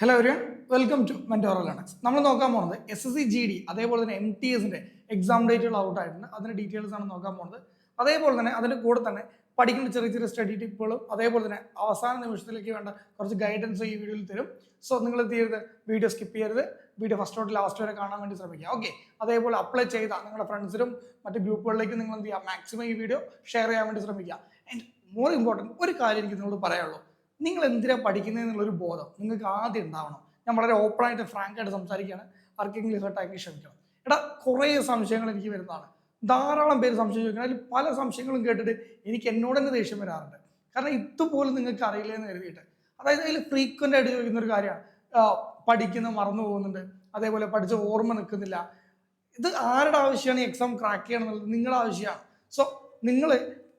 Hello ഒരു welcome to മെന്റോറൽ ലണക്സ് നമ്മൾ നോക്കാൻ പോകുന്നത് S S C G D അതേപോലെ തന്നെ എം ടി എസിന്റെ എക്സാം ഡേറ്റുകൾ ഔട്ട് ആയിട്ടുണ്ട്. അതിന്റെ ഡീറ്റെയിൽസ് ആണ് നോക്കാൻ പോകുന്നത്. അതേപോലെ തന്നെ അതിന്റെ കൂടെ തന്നെ പഠിക്കുന്ന ചെറിയ ചെറിയ സ്റ്റഡി ടിപ്പുകളും അതേപോലെ തന്നെ അവസാന നിമിഷത്തിലേക്ക് വേണ്ട കുറച്ച് ഗൈഡൻസ് ഈ വീഡിയോയിൽ തരും. സോ നിങ്ങൾ എന്ത് ചെയ്യരുത്? വീഡിയോ സ്കിപ്പ് ചെയ്യരുത്. വീഡിയോ ഫസ്റ്റ് തൊട്ട് ലാസ്റ്റ് വരെ കാണാൻ വേണ്ടി ശ്രമിക്കുക. ഓക്കെ അതേപോലെ അപ്ലൈ ചെയ്ത നിങ്ങളുടെ ഫ്രണ്ട്സിനും മറ്റ് ഗ്രൂപ്പുകളിലേക്കും നിങ്ങൾ എന്ത് ചെയ്യുക മാക്സിമം ഈ വീഡിയോ ഷെയർ ചെയ്യാൻ വേണ്ടി ശ്രമിക്കുക. ആൻഡ് മോർ ഇമ്പോർട്ടന്റ് ഒരു കാര്യം എനിക്ക് നിങ്ങളോട് പറയാനുള്ളൂ. നിങ്ങൾ എന്തിനാണ് പഠിക്കുന്നത് എന്നുള്ളൊരു ബോധം നിങ്ങൾക്ക് ആദ്യം ഉണ്ടാവണം. ഞാൻ വളരെ ഓപ്പണായിട്ട് ഫ്രാങ്ക് ആയിട്ട് സംസാരിക്കുകയാണ്. ആർക്കെങ്കിലും ഹേർട്ടാക്കി ക്ഷമിക്കണം എടാ കുറേ സംശയങ്ങൾ എനിക്ക് വരുന്നതാണ്. ധാരാളം പേര് സംശയം ചോദിക്കണം അതിൽ പല സംശയങ്ങളും കേട്ടിട്ട് എനിക്ക് എന്നോട് തന്നെ ദേഷ്യം വരാറുണ്ട്. കാരണം ഇതുപോലും നിങ്ങൾക്ക് അറിയില്ല എന്ന് കരുതിയിട്ട്. അതായത് അതിൽ ഫ്രീക്വന്റ് ആയിട്ട് ചോദിക്കുന്ന ഒരു കാര്യമാണ്. പഠിക്കുന്ന മറന്നു പോകുന്നുണ്ട്. അതേപോലെ പഠിച്ച ഓർമ്മ നിൽക്കുന്നില്ല. ഇത് ആരുടെ ആവശ്യമാണ് എക്സാം ക്രാക്ക് ചെയ്യണം എന്നുള്ളത് നിങ്ങളുടെ ആവശ്യമാണ്. സോ നിങ്ങൾ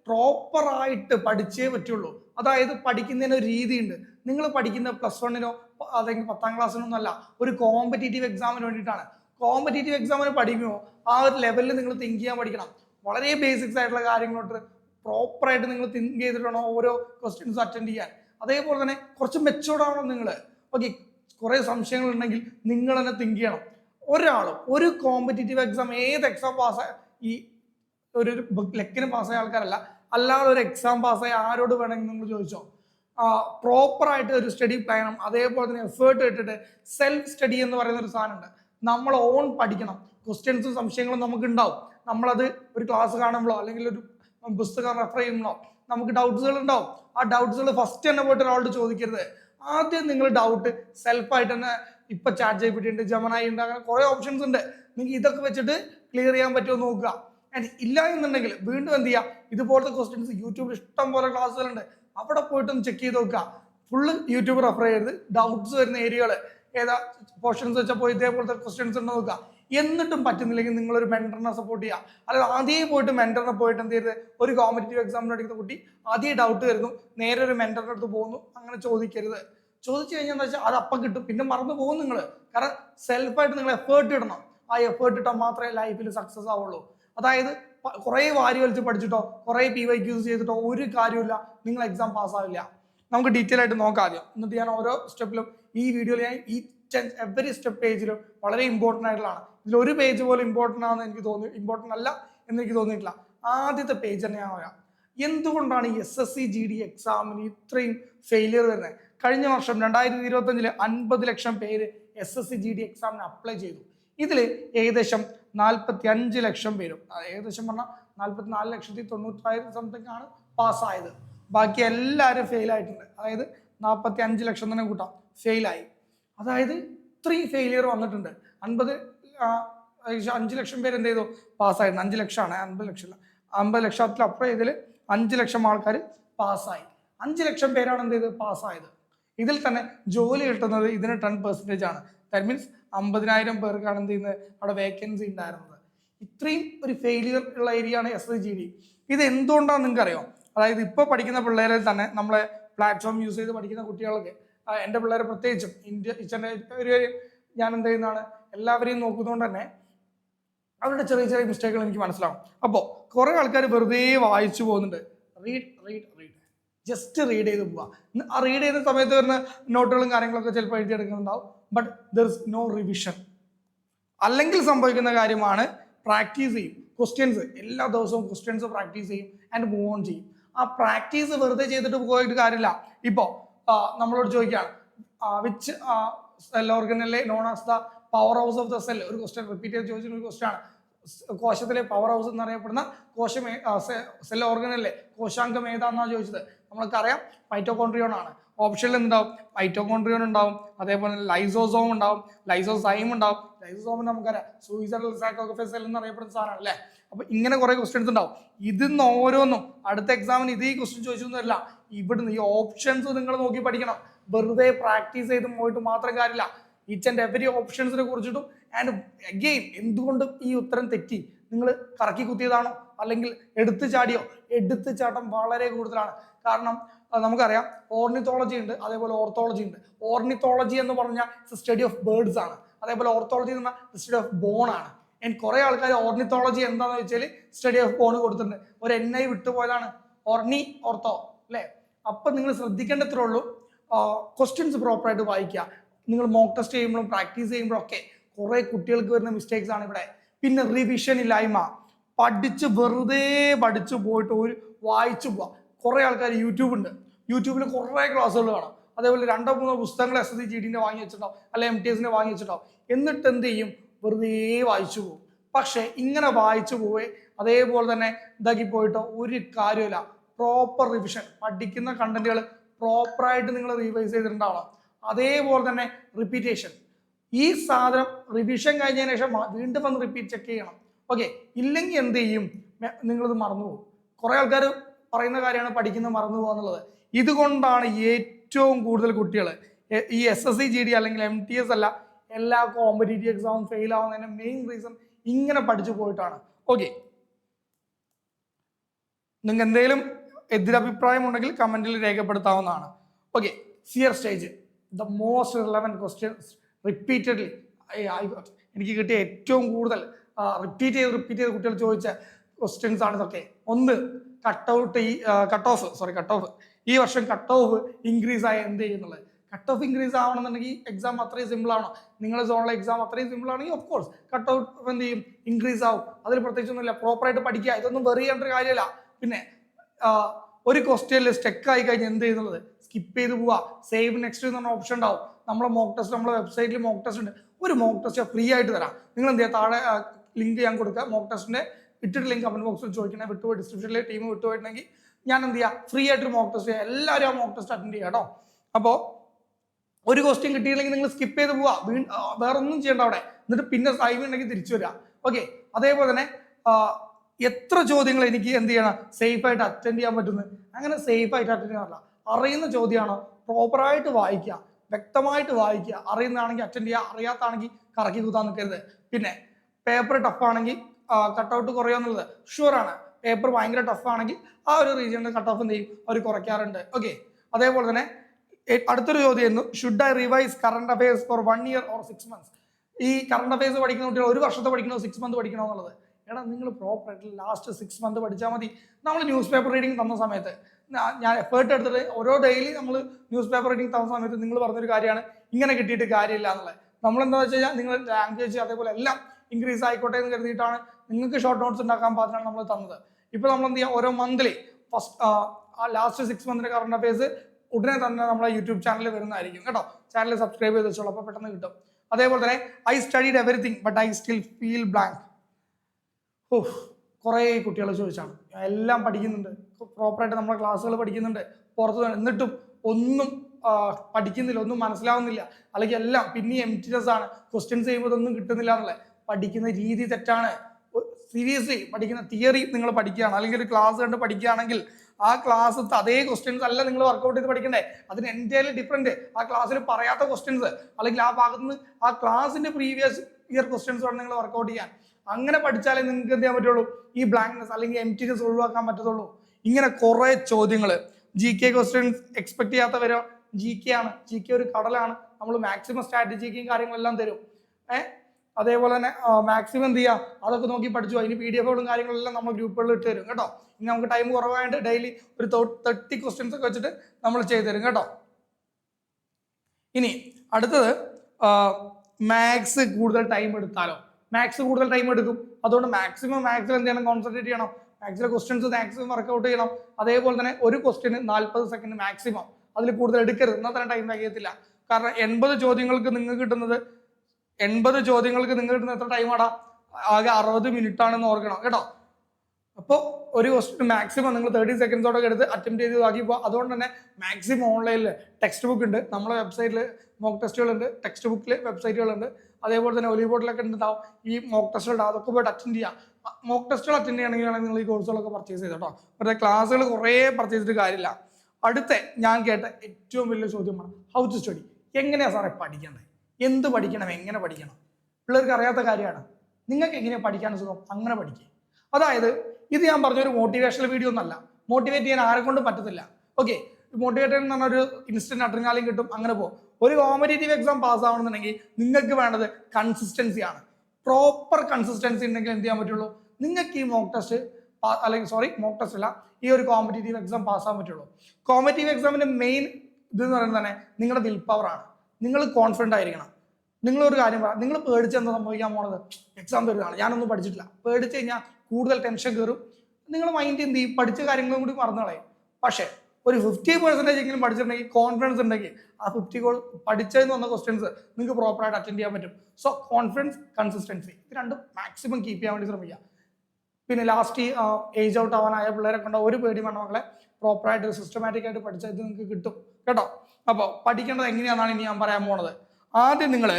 പ്രോപ്പറായിട്ട് പഠിച്ചേ പറ്റുള്ളൂ. അതായത് പഠിക്കുന്നതിന് ഒരു രീതിയുണ്ട്. നിങ്ങൾ പഠിക്കുന്ന പ്ലസ് വണ്ണിനോ അല്ലെങ്കിൽ പത്താം ക്ലാസ്സിനൊന്നും അല്ല ഒരു കോമ്പറ്റേറ്റീവ് എക്സാമിന് വേണ്ടിയിട്ടാണ്. കോമ്പറ്റേറ്റീവ് എക്സാമിന് പഠിക്കുമോ ആ ഒരു ലെവലിൽ നിങ്ങൾ തിങ്ക് ചെയ്യാൻ പഠിക്കണം. വളരെ ബേസിക്സ് ആയിട്ടുള്ള കാര്യങ്ങളോട്ട് പ്രോപ്പറായിട്ട് നിങ്ങൾ തിങ്ക് ചെയ്തിട്ടാണോ ഓരോ ക്വസ്റ്റ്യൻസ് അറ്റൻഡ് ചെയ്യാൻ. അതേപോലെ തന്നെ കുറച്ച് മെച്ചോർഡാണോ നിങ്ങൾ ഓക്കെ കുറേ സംശയങ്ങൾ ഉണ്ടെങ്കിൽ നിങ്ങൾ തന്നെ തിങ്ക് ചെയ്യണം. ഒരാളും ഒരു കോമ്പറ്റേറ്റീവ് എക്സാം ഏത് എക്സാം പാസ് ഈ ഒരു ലെക്കിന് പാസ്സായ ആൾക്കാരല്ല അല്ലാതെ ഒരു എക്സാം പാസ്സായി ആരോട് വേണമെങ്കിൽ നിങ്ങൾ ചോദിച്ചോ? പ്രോപ്പറായിട്ട് ഒരു സ്റ്റഡി പ്ലാനും അതേപോലെ തന്നെ എഫേർട്ട് ഇട്ടിട്ട് സെൽഫ് സ്റ്റഡി എന്ന് പറയുന്ന ഒരു സാധനമുണ്ട് നമ്മൾ ഓൺ പഠിക്കണം. ക്വസ്റ്റ്യൻസും സംശയങ്ങളും നമുക്ക് ഉണ്ടാവും. നമ്മളത് ഒരു ക്ലാസ് കാണുമ്പോഴോ അല്ലെങ്കിൽ ഒരു പുസ്തകം റെഫർ ചെയ്യുമ്പോഴോ നമുക്ക് ഡൗട്ട്സുകൾ ഉണ്ടാവും. ആ ഡൗട്ട്സുകൾ ഫസ്റ്റ് തന്നെ പോയിട്ട് ഒരാളോട് ചോദിക്കരുത്. ആദ്യം നിങ്ങൾ ഡൗട്ട് സെൽഫായിട്ട് തന്നെ ഇപ്പൊ ചാറ്റ് ചെയ്യപ്പെട്ടിട്ടുണ്ട് ഉണ്ട് ജമനായി ഉണ്ട് അങ്ങനെ കുറേ ഓപ്ഷൻസ് ഉണ്ട്. നിങ്ങൾക്ക് ഇതൊക്കെ വെച്ചിട്ട് ക്ലിയർ ചെയ്യാൻ പറ്റുമോ നോക്കുക. ആൻഡ് ഇല്ല എന്നുണ്ടെങ്കിൽ വീണ്ടും എന്ത് ചെയ്യുക ഇതുപോലത്തെ ക്വസ്റ്റ്യൻസ് യൂട്യൂബിൽ ഇഷ്ടം പോലെ ക്ലാസ്സുകളുണ്ട് അവിടെ പോയിട്ടൊന്ന് ചെക്ക് ചെയ്ത് നോക്കുക. ഫുള്ള് യൂട്യൂബ് റെഫർ ചെയ്യരുത്. ഡൗട്ട്സ് വരുന്ന ഏരിയകൾ ഏതാ? പോർഷൻസ് വെച്ചാൽ പോയി ഇതേപോലത്തെ ക്വസ്റ്റ്യൻസ് ഉണ്ടോ നോക്കുക. എന്നിട്ടും പറ്റുന്നില്ലെങ്കിൽ നിങ്ങളൊരു മെന്ററിനെ സപ്പോർട്ട് ചെയ്യുക. അല്ലെങ്കിൽ ആദ്യം പോയിട്ട് മെന്ററിനെ പോയിട്ട് എന്ത് ചെയ്യരുത്? ഒരു കോമ്പറ്റേറ്റീവ് എക്സാമിന് എടുത്ത കുട്ടി ആദ്യം ഡൗട്ട് വരുന്നു. നേരെ ഒരു മെന്ററിന്റെ അടുത്ത് പോകുന്നു. അങ്ങനെ ചോദിക്കരുത്. ചോദിച്ചു കഴിഞ്ഞാൽ എന്താ വെച്ചാൽ അത് അപ്പം കിട്ടും. പിന്നെ മറന്നു പോകും നിങ്ങൾ കാരണം സെൽഫായിട്ട് നിങ്ങൾ എഫേർട്ട് ഇടണം. ആ എഫേർട്ട് ഇട്ടാൽ മാത്രമേ ലൈഫിൽ സക്സസ് ആവുള്ളൂ. അതായത് കുറേ വാരി വലിച്ച് പഠിച്ചിട്ടോ കുറേ പി വൈ ക്യൂസ് ചെയ്തിട്ടോ ഒരു കാര്യമില്ല നിങ്ങൾ എക്സാം പാസ്സാവില്ല നമുക്ക് ഡീറ്റെയിൽ ആയിട്ട് നോക്കാം ആദ്യം. എന്നിട്ട് ഞാൻ ഓരോ സ്റ്റെപ്പിലും ഈ വീഡിയോയിൽ ഞാൻ ഈ എവറി സ്റ്റെപ്പ് പേജിലും വളരെ ഇമ്പോർട്ടന്റ് ആയിട്ടുള്ളതാണ്. ഇതിൽ ഒരു പേജ് പോലും ഇമ്പോർട്ടന്റ് ആണെന്ന് എനിക്ക് തോന്നി ഇമ്പോർട്ടന്റ് അല്ല എന്ന് എനിക്ക് തോന്നിയിട്ടില്ല. ആദ്യത്തെ പേജ് തന്നെ ഞാൻ പറയാം. എന്തുകൊണ്ടാണ് S S C G D എക്സാമിന് ഇത്രയും ഫെയിലിയർ വരുന്നത്? കഴിഞ്ഞ വർഷം രണ്ടായിരത്തി ഇരുപത്തഞ്ചിൽ അൻപത് ലക്ഷം പേര് S S C G D എക്സാമിന് അപ്ലൈ ചെയ്തു. ഇതിൽ ഏകദേശം നാൽപ്പത്തി അഞ്ച് ലക്ഷം പേരും ഏകദേശം പറഞ്ഞാൽ നാൽപ്പത്തി നാല് ലക്ഷത്തി തൊണ്ണൂറ്റായിരം സംതിങ് ആണ് പാസ്സായത് ബാക്കി എല്ലാവരും ഫെയിൽ ആയിട്ടുണ്ട്. അതായത് നാൽപ്പത്തി അഞ്ച് ലക്ഷം തന്നെ കൂട്ടാം. ഫെയിലായി അതായത് ഇത്രയും ഫെയിലിയർ വന്നിട്ടുണ്ട്. അൻപത് അഞ്ച് ലക്ഷം പേര് എന്ത് ചെയ്തു? പാസ്സായിരുന്നു അഞ്ച് ലക്ഷമാണ്. അൻപത് ലക്ഷം അമ്പത് ലക്ഷത്തിൽ അപ്ലൈ ചെയ്തതിൽ അഞ്ച് ലക്ഷം ആൾക്കാർ പാസ്സായി അഞ്ച് ലക്ഷം പേരാണ് എന്ത് ചെയ്ത് പാസ്സായത് ഇതിൽ തന്നെ ജോലി കിട്ടുന്നത് ഇതിന് ടെൻ പെർസെന്റേജ് ആണ്. ദാറ്റ് മീൻസ് അമ്പതിനായിരം പേർക്കാണ് എന്ത് ചെയ്യുന്നത്? അവിടെ വേക്കൻസി ഉണ്ടായിരുന്നത്. ഇത്രയും ഒരു ഫെയിലിയർ ഉള്ള ഏരിയ ആണ് എസ് ഐ ജി ഡി ഇത് എന്തുകൊണ്ടാണ് നിങ്ങൾക്ക് അറിയാം അതായത് ഇപ്പോൾ പഠിക്കുന്ന പിള്ളേരെ തന്നെ നമ്മളെ പ്ലാറ്റ്ഫോം യൂസ് ചെയ്ത് പഠിക്കുന്ന കുട്ടികൾക്ക് എന്റെ പിള്ളേരെ പ്രത്യേകിച്ചും ഇന്ത്യ ഇച്ചന്റെ ഒരു ഞാൻ എന്ത് ചെയ്യുന്നതാണ്? എല്ലാവരെയും നോക്കുന്നതുകൊണ്ട് തന്നെ അവരുടെ ചെറിയ ചെറിയ മിസ്റ്റേക്കുകൾ എനിക്ക് മനസ്സിലാവും. അപ്പോൾ കുറേ ആൾക്കാർ വെറുതെ വായിച്ചു പോകുന്നുണ്ട്. Read read read just read ചെയ്ത് പോവുക. ആ റീഡ് ചെയ്യുന്ന സമയത്ത് വരുന്ന നോട്ടുകളും കാര്യങ്ങളൊക്കെ ചിലപ്പോൾ എഴുതിയെടുക്കുന്നുണ്ടാവും. But there is no revision അല്ലെങ്കിൽ സംഭവിക്കുന്ന കാര്യമാണ് പ്രാക്ടീസ് ചെയ്യും. ക്വസ്റ്റ്യൻസ് എല്ലാ ദിവസവും ക്വസ്റ്റ്യൻസ് പ്രാക്ടീസ് ചെയ്യും ആൻഡ് മൂവ് ഓൺ ചെയ്യും. ആ പ്രാക്ടീസ് വെറുതെ ചെയ്തിട്ട് പോയിട്ട് കാര്യമില്ല. ഇപ്പോൾ നമ്മളോട് ചോദിക്കുകയാണ്. Which cell ഓർഗനല്ലേ known as the power house of the cell ഒരു ക്വസ്റ്റ്യൻ റിപ്പീറ്റ് ചെയ്ത് ചോദിച്ച ഒരു ക്വസ്റ്റ്യൻ കോശത്തിലെ പവർ ഹൗസ് എന്നറിയപ്പെടുന്ന കോശം സെൽ ഓർഗനല്ലേ കോശാംഗം ഏതാണെന്നാണ് ചോദിച്ചത്? നമ്മൾക്കറിയാം. മൈറ്റോകോൺട്രിയോൺ ആണ്. ഓപ്ഷനിൽ എന്താവും മൈറ്റോകോൺട്രിയോൺ ഉണ്ടാവും അതേപോലെ ലൈസോസോം ഉണ്ടാവും ലൈസോസൈം ഉണ്ടാവും ലൈസോസോം നമുക്കറിയാം. സൂയിസൈഡൽ സാക്കോഫെസൽ എന്ന് എന്നറിയപ്പെടുന്ന സാധനമാണ് അല്ലേ? അപ്പൊ ഇങ്ങനെ കുറെ ക്വസ്റ്റ്യൻസ് ഉണ്ടാവും ഇതിന്ന് ഓരോന്നും അടുത്ത എക്സാമിന് ഇതേ ക്വസ്റ്റ്യൻ ചോദിച്ചൊന്നുമല്ല. ഇവിടുന്ന് ഈ ഓപ്ഷൻസ് നിങ്ങൾ നോക്കി പഠിക്കണം. വെറുതെ പ്രാക്ടീസ് ചെയ്ത് പോയിട്ട് മാത്രം കാര്യമില്ല. ഈച്ച് ആൻഡ് എവറി ഓപ്ഷൻസിനെ കുറിച്ചിട്ടും ആൻഡ് അഗെയിൻ എന്തുകൊണ്ട് ഈ ഉത്തരം തെറ്റി? നിങ്ങൾ കറക്കി കുത്തിയതാണോ? അല്ലെങ്കിൽ എടുത്തു ചാടിയോ? എടുത്തു ചാട്ടം വളരെ കൂടുതലാണ്. കാരണം നമുക്കറിയാം. ഓർണിത്തോളജി ഉണ്ട് അതേപോലെ ഓർത്തോളജി ഉണ്ട്. ഓർണിത്തോളജി എന്ന് പറഞ്ഞാൽ സ്റ്റഡി ഓഫ് ബേർഡ്സ് ആണ്. അതേപോലെ ഓർത്തോളജി എന്ന് പറഞ്ഞാൽ സ്റ്റഡി ഓഫ് ബോൺ ആണ്. എനിക്ക് കുറെ ആൾക്കാർ ഓർണിത്തോളജി എന്താണെന്ന് വെച്ചാൽ സ്റ്റഡി ഓഫ് ബോൺ കൊടുത്തിട്ടുണ്ട്. ഒരു എൻ ഐ വിട്ടുപോയതാണ് ഓർണി ഓർത്തോ അല്ലേ? അപ്പം നിങ്ങൾ ശ്രദ്ധിക്കേണ്ടത്രേ ഉള്ളൂ. ക്വസ്റ്റ്യൻസ് പ്രോപ്പറായിട്ട് വായിക്കുക. നിങ്ങൾ മോക്ക് ടെസ്റ്റ് ചെയ്യുമ്പോഴും പ്രാക്ടീസ് ചെയ്യുമ്പോഴും ഒക്കെ കുറേ കുട്ടികൾക്ക് വരുന്ന മിസ്റ്റേക്സ് ആണ് ഇവിടെ. പിന്നെ റിവിഷൻ ഇല്ലായ്മ. പഠിച്ച് വെറുതെ പഠിച്ചു പോയിട്ട് ഒരു വായിച്ചു പോവാം. കുറേ ആൾക്കാർ യൂട്യൂബ് ഉണ്ട്. യൂട്യൂബിൽ കുറേ ക്ലാസ്സുകൾ കാണാം. അതേപോലെ രണ്ടോ മൂന്നോ പുസ്തകങ്ങൾ എസ് എസ് സി ജി ഡിന്റെ വാങ്ങി വെച്ചിട്ടുണ്ടാവും. അല്ലെ എം ടി എസിന്റെ വാങ്ങി വെച്ചിട്ടുണ്ടാവും. എന്നിട്ട് എന്ത് ചെയ്യും? വെറുതെ വായിച്ചു പോകും. പക്ഷേ ഇങ്ങനെ വായിച്ചു പോവേ അതേപോലെ തന്നെ ഇതാക്കി പോയിട്ടോ ഒരു കാര്യമില്ല പ്രോപ്പർ റിവിഷൻ പഠിക്കുന്ന കണ്ടന്റുകൾ പ്രോപ്പറായിട്ട് നിങ്ങൾ റിവൈസ് ചെയ്തിട്ടുണ്ടാവണം. അതേപോലെ തന്നെ റിപ്പീറ്റേഷൻ ഈ സാധനം റിവിഷൻ കഴിഞ്ഞതിന് ശേഷം വീണ്ടും വന്ന് റിപ്പീറ്റ് ചെക്ക് ചെയ്യണം. ഓക്കെ ഇല്ലെങ്കിൽ എന്ത് ചെയ്യും? നിങ്ങളിത് മറന്നു പോകും. കുറേ ആൾക്കാർ പറയുന്ന കാര്യമാണ് പഠിക്കുന്നത് മറന്നു പോകാന്നുള്ളത്. ഇതുകൊണ്ടാണ് ഏറ്റവും കൂടുതൽ കുട്ടികൾ ഈ S S C G D അല്ലെങ്കിൽ എം ടി എസ് അല്ല എല്ലാ കോമ്പറ്റേറ്റീവ് എക്സാമും ഫെയിൽ ആവുന്നതിന്റെ മെയിൻ റീസൺ ഇങ്ങനെ പഠിച്ചു പോയിട്ടാണ്. ഓക്കെ നിങ്ങൾക്ക് എന്തെങ്കിലും എതിരഭിപ്രായം ഉണ്ടെങ്കിൽ കമന്റിൽ രേഖപ്പെടുത്താവുന്നതാണ്. ഓക്കെ സിയർ stage the most relevant questions repeatedly എനിക്ക് കിട്ടിയ ഏറ്റവും കൂടുതൽ റിപ്പീറ്റ് ചെയ്ത് റിപ്പീറ്റ് ചെയ്ത് കുട്ടികൾ ചോദിച്ച ക്വസ്റ്റ്യൻസ് ആണ് ഇതൊക്കെ. ഒന്ന് കട്ട് ഔട്ട് ഈ cut off sorry cut off ഈ വർഷം കട്ട് ഓഫ് ഇൻക്രീസ് ആയ എന്ത് ചെയ്യുന്നുള്ളത്? കട്ട് ഓഫ് ഇൻക്രീസ് ആവണമെന്നുണ്ടെങ്കിൽ എക്സാം അത്രയും സിമ്പിൾ ആണോ നിങ്ങളുടെ സോണിലെ എക്സാം അത്രയും സിമ്പിൾ ആണെങ്കിൽ ഓഫ് കോഴ്സ് കട്ട് ഔട്ട് എന്ത് ചെയ്യും? ഇൻക്രീസ് ആവും. അതിൽ പ്രത്യേകിച്ചൊന്നുമില്ല. പ്രോപ്പറായിട്ട് പഠിക്കുക. ഇതൊന്നും വെറി ചെയ്യേണ്ട കാര്യമല്ല. പിന്നെ ഒരു ക്വസ്റ്റ്യനിൽ സ്റ്റെക്ക് ആയി കഴിഞ്ഞാൽ എന്ത് ചെയ്യുന്നുള്ളത്? സ്കിപ്പ് ചെയ്ത് പോവുക. സേവ് നെക്സ്റ്റ് എന്ന് പറഞ്ഞ ഓപ്ഷൻ ഉണ്ടാവും. നമ്മളെ മോക്ക് ടെസ്റ്റ് നമ്മളെ വെബ്സൈറ്റിൽ മോക്ക് ടെസ്റ്റ് ഉണ്ട്. ഒരു മോക്ക് ടെസ്റ്റ് ഫ്രീ ആയിട്ട് തരാം. നിങ്ങൾ എന്ത് ചെയ്യുക താഴെ ലിങ്ക് ഞാൻ കൊടുക്കുക മോക്ക് ടെസ്റ്റിന്റെ ഇട്ടിട്ട് ലിങ്ക് കമന്റ് ബോക്സിൽ ചോദിക്കണേ വിട്ടുപോയി ഡിസ്ക്രിപ്ഷനിലെ ടീം വിട്ടുപോയിട്ടുണ്ടെങ്കിൽ ഞാൻ എന്ത് ചെയ്യാം? ഫ്രീ ആയിട്ടൊരു മോക്ക് ടെസ്റ്റ് ചെയ്യാം. എല്ലാവരും ആ മോക്ക് ടെസ്റ്റ് അറ്റൻഡ് ചെയ്യാം കേട്ടോ. അപ്പോൾ ഒരു ക്വസ്റ്റ്യൻ കിട്ടിയില്ലെങ്കിൽ നിങ്ങൾ സ്കിപ്പ് ചെയ്ത് പോവാ. വീ വേറെ ഒന്നും ചെയ്യണ്ട അവിടെ. എന്നിട്ട് പിന്നെ ടൈം ഉണ്ടെങ്കിൽ തിരിച്ചു വരിക ഓക്കെ അതേപോലെ തന്നെ എത്ര ചോദ്യങ്ങൾ എനിക്ക് എന്ത് ചെയ്യണം? സേഫ് ആയിട്ട് അറ്റൻഡ് ചെയ്യാൻ പറ്റുന്നത് അങ്ങനെ സേഫ് ആയിട്ട് അറ്റൻഡ് ചെയ്യാറില്ല അറിയുന്ന ചോദ്യമാണോ? പ്രോപ്പറായിട്ട് വായിക്കുക. വ്യക്തമായിട്ട് വായിക്കുക. അറിയുന്നതാണെങ്കിൽ അറ്റൻഡ് ചെയ്യുക. അറിയാത്താണെങ്കിൽ കറക്കി കൂത്താൻ നിൽക്കരുത്. പിന്നെ പേപ്പർ ടഫ് ആണെങ്കിൽ കട്ട് ഔട്ട് കുറയുമെന്നുള്ളത് ഷുവറാണ് പേപ്പർ ഭയങ്കര ടഫ് ആണെങ്കിൽ ആ ഒരു റീജിയണിൽ കട്ട് ഓഫ് എന്ത് ചെയ്യും? അവർ കുറയ്ക്കാറുണ്ട്. ഓക്കെ അതേപോലെ തന്നെ അടുത്തൊരു ചോദ്യം ആയിരുന്നു. Should I revise current affairs for one year or six months ഈ കറണ്ട് അഫയേഴ്സ് പഠിക്കുന്ന കുട്ടികൾ ഒരു വർഷത്തെ പഠിക്കണോ സിക്സ് മന്ത് പഠിക്കണോ എന്നുള്ളത്? എടാ നിങ്ങൾ പ്രോപ്പർ ആയിട്ട് ലാസ്റ്റ് സിക്സ് മന്ത് പഠിച്ചാൽ മതി. നമ്മൾ ന്യൂസ് പേപ്പർ റീഡിങ് തന്ന സമയത്ത് ഞാൻ എഫേർട്ട് എടുത്തിട്ട് ഓരോ ഡെയിലി നമ്മൾ ന്യൂസ് പേപ്പർ റീഡിങ് തന്ന സമയത്ത് നിങ്ങൾ പറഞ്ഞൊരു കാര്യമാണ് ഇങ്ങനെ കിട്ടിയിട്ട് കാര്യമില്ല എന്നുള്ളത്. നമ്മൾ എന്താ വെച്ച് കഴിഞ്ഞാൽ നിങ്ങൾ ലാംഗ്വേജ് അതേപോലെ എല്ലാം ഇൻക്രീസ് ആയിക്കോട്ടെ എന്ന് കരുതിയിട്ടാണ് നിങ്ങൾക്ക് ഷോർട്ട് നോട്ട്സ് ഉണ്ടാക്കാൻ പാകത്തിനാണ് നമ്മൾ തന്നത്. ഇപ്പോൾ നമ്മൾ എന്ത് ചെയ്യാം? ഓരോ മന്ത്ലി ഫസ്റ്റ് ആ ലാസ്റ്റ് സിക്സ് മന്തിന്റെ കറണ്ട് അഫയേഴ്സ് ഉടനെ തന്നെ നമ്മളെ യൂട്യൂബ് ചാനലിൽ വരുന്നതായിരിക്കും കേട്ടോ. ചാനൽ സബ്സ്ക്രൈബ് ചെയ്ത് വെച്ചോളൂ അപ്പോൾ പെട്ടെന്ന് കിട്ടും. അതേപോലെ തന്നെ I studied everything but I still feel blank ഓ കുറേ കുട്ടികൾ ചോദിച്ചാണ്. എല്ലാം പഠിക്കുന്നുണ്ട്. പ്രോപ്പറായിട്ട് നമ്മുടെ ക്ലാസ്സുകൾ പഠിക്കുന്നുണ്ട്. പുറത്ത് എന്നിട്ടും ഒന്നും പഠിക്കുന്നില്ല ഒന്നും മനസ്സിലാവുന്നില്ല. അല്ലെങ്കിൽ എല്ലാം പിന്നെ എം ടി ആണ്. ക്വസ്റ്റ്യൻസ് ചെയ്യുമ്പോൾ ഒന്നും കിട്ടുന്നില്ല എന്നുള്ളത്. പഠിക്കുന്ന രീതി തെറ്റാണ്. സീരിയസ്ലി പഠിക്കുന്ന തിയറി നിങ്ങൾ പഠിക്കുകയാണ്. അല്ലെങ്കിൽ ഒരു ക്ലാസ് കണ്ട് പഠിക്കുകയാണെങ്കിൽ ആ ക്ലാസ് അതേ ക്വസ്റ്റ്യൻസ് അല്ല നിങ്ങൾ വർക്കൗട്ട് ചെയ്ത് പഠിക്കണ്ടേ. അതിന് എന്റയർലി ഡിഫറെന്റ് ആ ക്ലാസ്സിൽ പറയാത്ത ക്വസ്റ്റ്യൻസ് അല്ലെങ്കിൽ ആ ഭാഗത്ത് നിന്ന് ആ ക്ലാസ്സിന്റെ പ്രീവിയസ് ഇയർ ക്വസ്റ്റ്യൻസ് വേണം നിങ്ങൾ വർക്കൗട്ട് ചെയ്യാൻ. അങ്ങനെ പഠിച്ചാലേ നിങ്ങൾക്ക് എന്ത് ചെയ്യാൻ പറ്റുള്ളൂ? ഈ ബ്ലാങ്ക്നെസ് അല്ലെങ്കിൽ എം ടിനെസ് ഒഴിവാക്കാൻ പറ്റത്തുള്ളൂ. ഇങ്ങനെ കുറേ ചോദ്യങ്ങൾ ജി കെ ക്വസ്റ്റ്യൻസ് എക്സ്പെക്ട് ചെയ്യാത്തവരോ? ജി കെ ആണ്. ജി കെ ഒരു കടലാണ്. നമ്മൾ മാക്സിമം സ്ട്രാറ്റജിക്കും കാര്യങ്ങളെല്ലാം തരും. ഏഹ് അതേപോലെ തന്നെ മാക്സിമം എന്ത് ചെയ്യുക അതൊക്കെ നോക്കി പഠിച്ചു അതിന് പി ഡി എഫുകളും കാര്യങ്ങളെല്ലാം നമ്മൾ ഗ്രൂപ്പുകളിൽ ഇട്ട് തരും കേട്ടോ. ഇനി നമുക്ക് ടൈം കുറവായിട്ട് ഡെയിലി ഒരു തേർട്ടി ക്വസ്റ്റ്യൻസ് ഒക്കെ വെച്ചിട്ട് നമ്മൾ ചെയ്തു തരും കേട്ടോ. ഇനി അടുത്തത് മാത്സ് കൂടുതൽ ടൈം എടുത്താലോ? മാത്സ് കൂടുതൽ ടൈം എടുക്കും. അതുകൊണ്ട് മാക്സിമം മാത്സിൽ എന്ത് ചെയ്യണം? കോൺസെൻട്രേറ്റ് ചെയ്യണം. മാത്സിലെ ക്വസ്റ്റ്യൻസ് മാക്സിമം വർക്കൗട്ട് ചെയ്യണം. അതേപോലെ തന്നെ ഒരു ക്വസ്റ്റ്യന് നാൽപ്പത് സെക്കൻഡ് മാക്സിമം അതിൽ കൂടുതൽ എടുക്കരുത്. എന്നാൽ തന്നെ ടൈം തികയത്തില്ല കാരണം എൺപത് ചോദ്യങ്ങൾക്ക് നിങ്ങൾക്ക് കിട്ടുന്നത് എൺപത് ചോദ്യങ്ങൾക്ക് നിങ്ങൾ ഇടുന്ന എത്ര ടൈം ആടാ? ആകെ അറുപത് മിനിറ്റ് ആണെന്ന് ഓർക്കണം കേട്ടോ? അപ്പോൾ ഒരു ക്വസ്റ്റ്യൻ മാക്സിമം നിങ്ങൾ തേർട്ടി സെക്കൻഡ്സോടൊക്കെ എടുത്ത് അറ്റംപ്റ്റ് ചെയ്ത് ആക്കി പോകുക അതുകൊണ്ട് തന്നെ മാക്സിമം ഓൺലൈനിൽ ടെക്സ്റ്റ് ബുക്ക് ഉണ്ട്. നമ്മുടെ വെബ്സൈറ്റിൽ മോക്ക് ടെസ്റ്റുകളുണ്ട് ടെക്സ്റ്റ് ബുക്കിൽ വെബ്സൈറ്റുകളുണ്ട് അതേപോലെ തന്നെ ഒലി ബോർഡിലൊക്കെ ഉണ്ടാവും ഈ മോക്ക് ടെസ്റ്റുകളുണ്ട് അതൊക്കെ പോയിട്ട് അറ്റൻഡ് ചെയ്യാം. മോക്ക് ടെസ്റ്റുകൾ അറ്റൻഡ് ചെയ്യണമെങ്കിൽ നിങ്ങൾ ഈ കോഴ്സുകളൊക്കെ പർച്ചേസ് ചെയ്ത് കേട്ടോ. വെറുതെ ക്ലാസ്സുകൾ കുറേ പർച്ചേസ് ചെയ്തിട്ട് കാര്യമില്ല. അടുത്ത ഞാൻ കേട്ട ഏറ്റവും വലിയ ചോദ്യമാണ് ഹൗ ടു സ്റ്റഡി എങ്ങനെയാണ് സാറേ പഠിക്കേണ്ടത് എന്ത് പഠിക്കണം എങ്ങനെ പഠിക്കണം? പിള്ളേർക്ക് അറിയാത്ത കാര്യമാണ്. നിങ്ങൾക്ക് എങ്ങനെയാണ് പഠിക്കാൻ സുഖം? അങ്ങനെ പഠിക്കുക അതായത് ഇത് ഞാൻ പറഞ്ഞൊരു മോട്ടിവേഷണൽ വീഡിയോ ഒന്നല്ല. മോട്ടിവേറ്റ് ചെയ്യാൻ ആരെ കൊണ്ടും പറ്റത്തില്ല. ഓക്കെ മോട്ടിവേറ്റ് എന്ന് പറഞ്ഞ ഒരു ഇൻസ്റ്റന്റ് അട്രിനാലും കിട്ടും അങ്ങനെ പോകും ഒരു കോമ്പറ്റേറ്റീവ് എക്സാം പാസ് ആവണമെന്നുണ്ടെങ്കിൽ നിങ്ങൾക്ക് വേണ്ടത് കൺസിസ്റ്റൻസി ആണ്. പ്രോപ്പർ കൺസിസ്റ്റൻസി ഉണ്ടെങ്കിൽ എന്ത് ചെയ്യാൻ പറ്റുള്ളൂ? നിങ്ങൾക്ക് ഈ മോക്ക് ടെസ്റ്റ് അല്ലെങ്കിൽ സോറി മോക്ക് ടെസ്റ്റ് അല്ല ഈ ഒരു കോമ്പറ്റേറ്റീവ് എക്സാം പാസ്സാകാൻ പറ്റുള്ളൂ. കോമ്പറ്റേറ്റീവ് എക്സാമിന്റെ മെയിൻ ഇത് എന്ന് പറയുന്നത് തന്നെ നിങ്ങളുടെ വിൽ പവർ ആണ്. നിങ്ങൾ കോൺഫിഡന്റ് ആയിരിക്കണം. നിങ്ങളൊരു കാര്യം പറ. നിങ്ങൾ പേടിച്ച് എന്താ സംഭവിക്കാൻ പോണത്? എക്സാം തരുന്നതാണ് ഞാനൊന്നും പഠിച്ചിട്ടില്ല. പേടിച്ച് കഴിഞ്ഞാൽ കൂടുതൽ ടെൻഷൻ കയറും നിങ്ങൾ മൈൻഡ് എന്ത് ചെയ്യും? പഠിച്ച കാര്യങ്ങളും കൂടി മറന്നു കളയും. പക്ഷേ ഒരു ഫിഫ്റ്റി പെർസെന്റേജ് എങ്കിലും പഠിച്ചിട്ടുണ്ടെങ്കിൽ കോൺഫിഡൻസ് ഉണ്ടെങ്കിൽ ആ ഫിഫ്റ്റി കോൾ പഠിച്ചതെന്ന് വന്ന ക്വസ്റ്റ്യൻസ് നിങ്ങൾക്ക് പ്രോപ്പറായിട്ട് അറ്റൻഡ് ചെയ്യാൻ പറ്റും. സോ കോൺഫിഡൻസ് കൺസിസ്റ്റൻസി ഇത് രണ്ടും മാക്സിമം കീപ്പ് ചെയ്യാൻ വേണ്ടി ശ്രമിക്കുക. പിന്നെ ലാസ്റ്റ് ഏജ് ഔട്ട് ആവാനായ പിള്ളേരെ കൊണ്ട് ഒരു പേടി വേണം മക്കളെ. പ്രോപ്പറായിട്ട് സിസ്റ്റമാറ്റിക് ആയിട്ട് പഠിച്ചാൽ ഇത് നിങ്ങൾക്ക് കിട്ടും. കേട്ടോ? അപ്പോൾ പഠിക്കേണ്ടത് എങ്ങനെയാണെന്നാണ് ഇനി ഞാൻ പറയാൻ പോണത്. ആദ്യം നിങ്ങൾ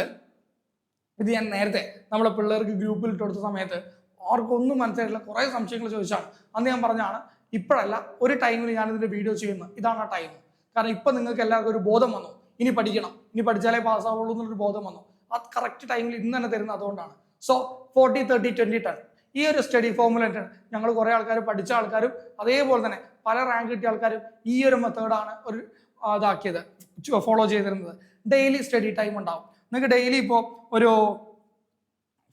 ഇത് ഞാൻ നേരത്തെ നമ്മളെ പിള്ളേർക്ക് ഗ്രൂപ്പിൽ ഇട്ട് കൊടുത്ത സമയത്ത് അവർക്കൊന്നും മനസ്സിലായിട്ടില്ല. കുറേ സംശയങ്ങൾ ചോദിച്ചാണ്. അന്ന് ഞാൻ പറഞ്ഞാണ് ഇപ്പോഴല്ല ഒരു ടൈമിൽ ഞാൻ ഇതിന്റെ വീഡിയോ ചെയ്യുന്നത് ഇതാണ് ആ ടൈം കാരണം ഇപ്പം നിങ്ങൾക്ക് എല്ലാവർക്കും ഒരു ബോധം വന്നു. ഇനി പഠിക്കണം. ഇനി പഠിച്ചാലേ പാസ്സാവുള്ളൂ എന്നുള്ളൊരു ബോധം വന്നു. അത് കറക്റ്റ് ടൈമിൽ ഇന്ന് തന്നെ തരുന്നത് അതുകൊണ്ടാണ്. So forty thirty twenty ten ഈ ഒരു സ്റ്റഡി ഫോർമുല ഞങ്ങൾ കുറേ ആൾക്കാർ പഠിച്ച ആൾക്കാരും അതേപോലെ തന്നെ പല റാങ്ക് കിട്ടിയ ആൾക്കാരും ഈ ഒരു മെത്തേഡാണ് ഒരു ഇതാക്കിയത്. ഫോളോ ചെയ്തിരുന്നത്. ഡെയിലി സ്റ്റഡി ടൈം ഉണ്ടാവും. നിങ്ങൾക്ക് ഡെയിലി ഇപ്പോൾ ഒരു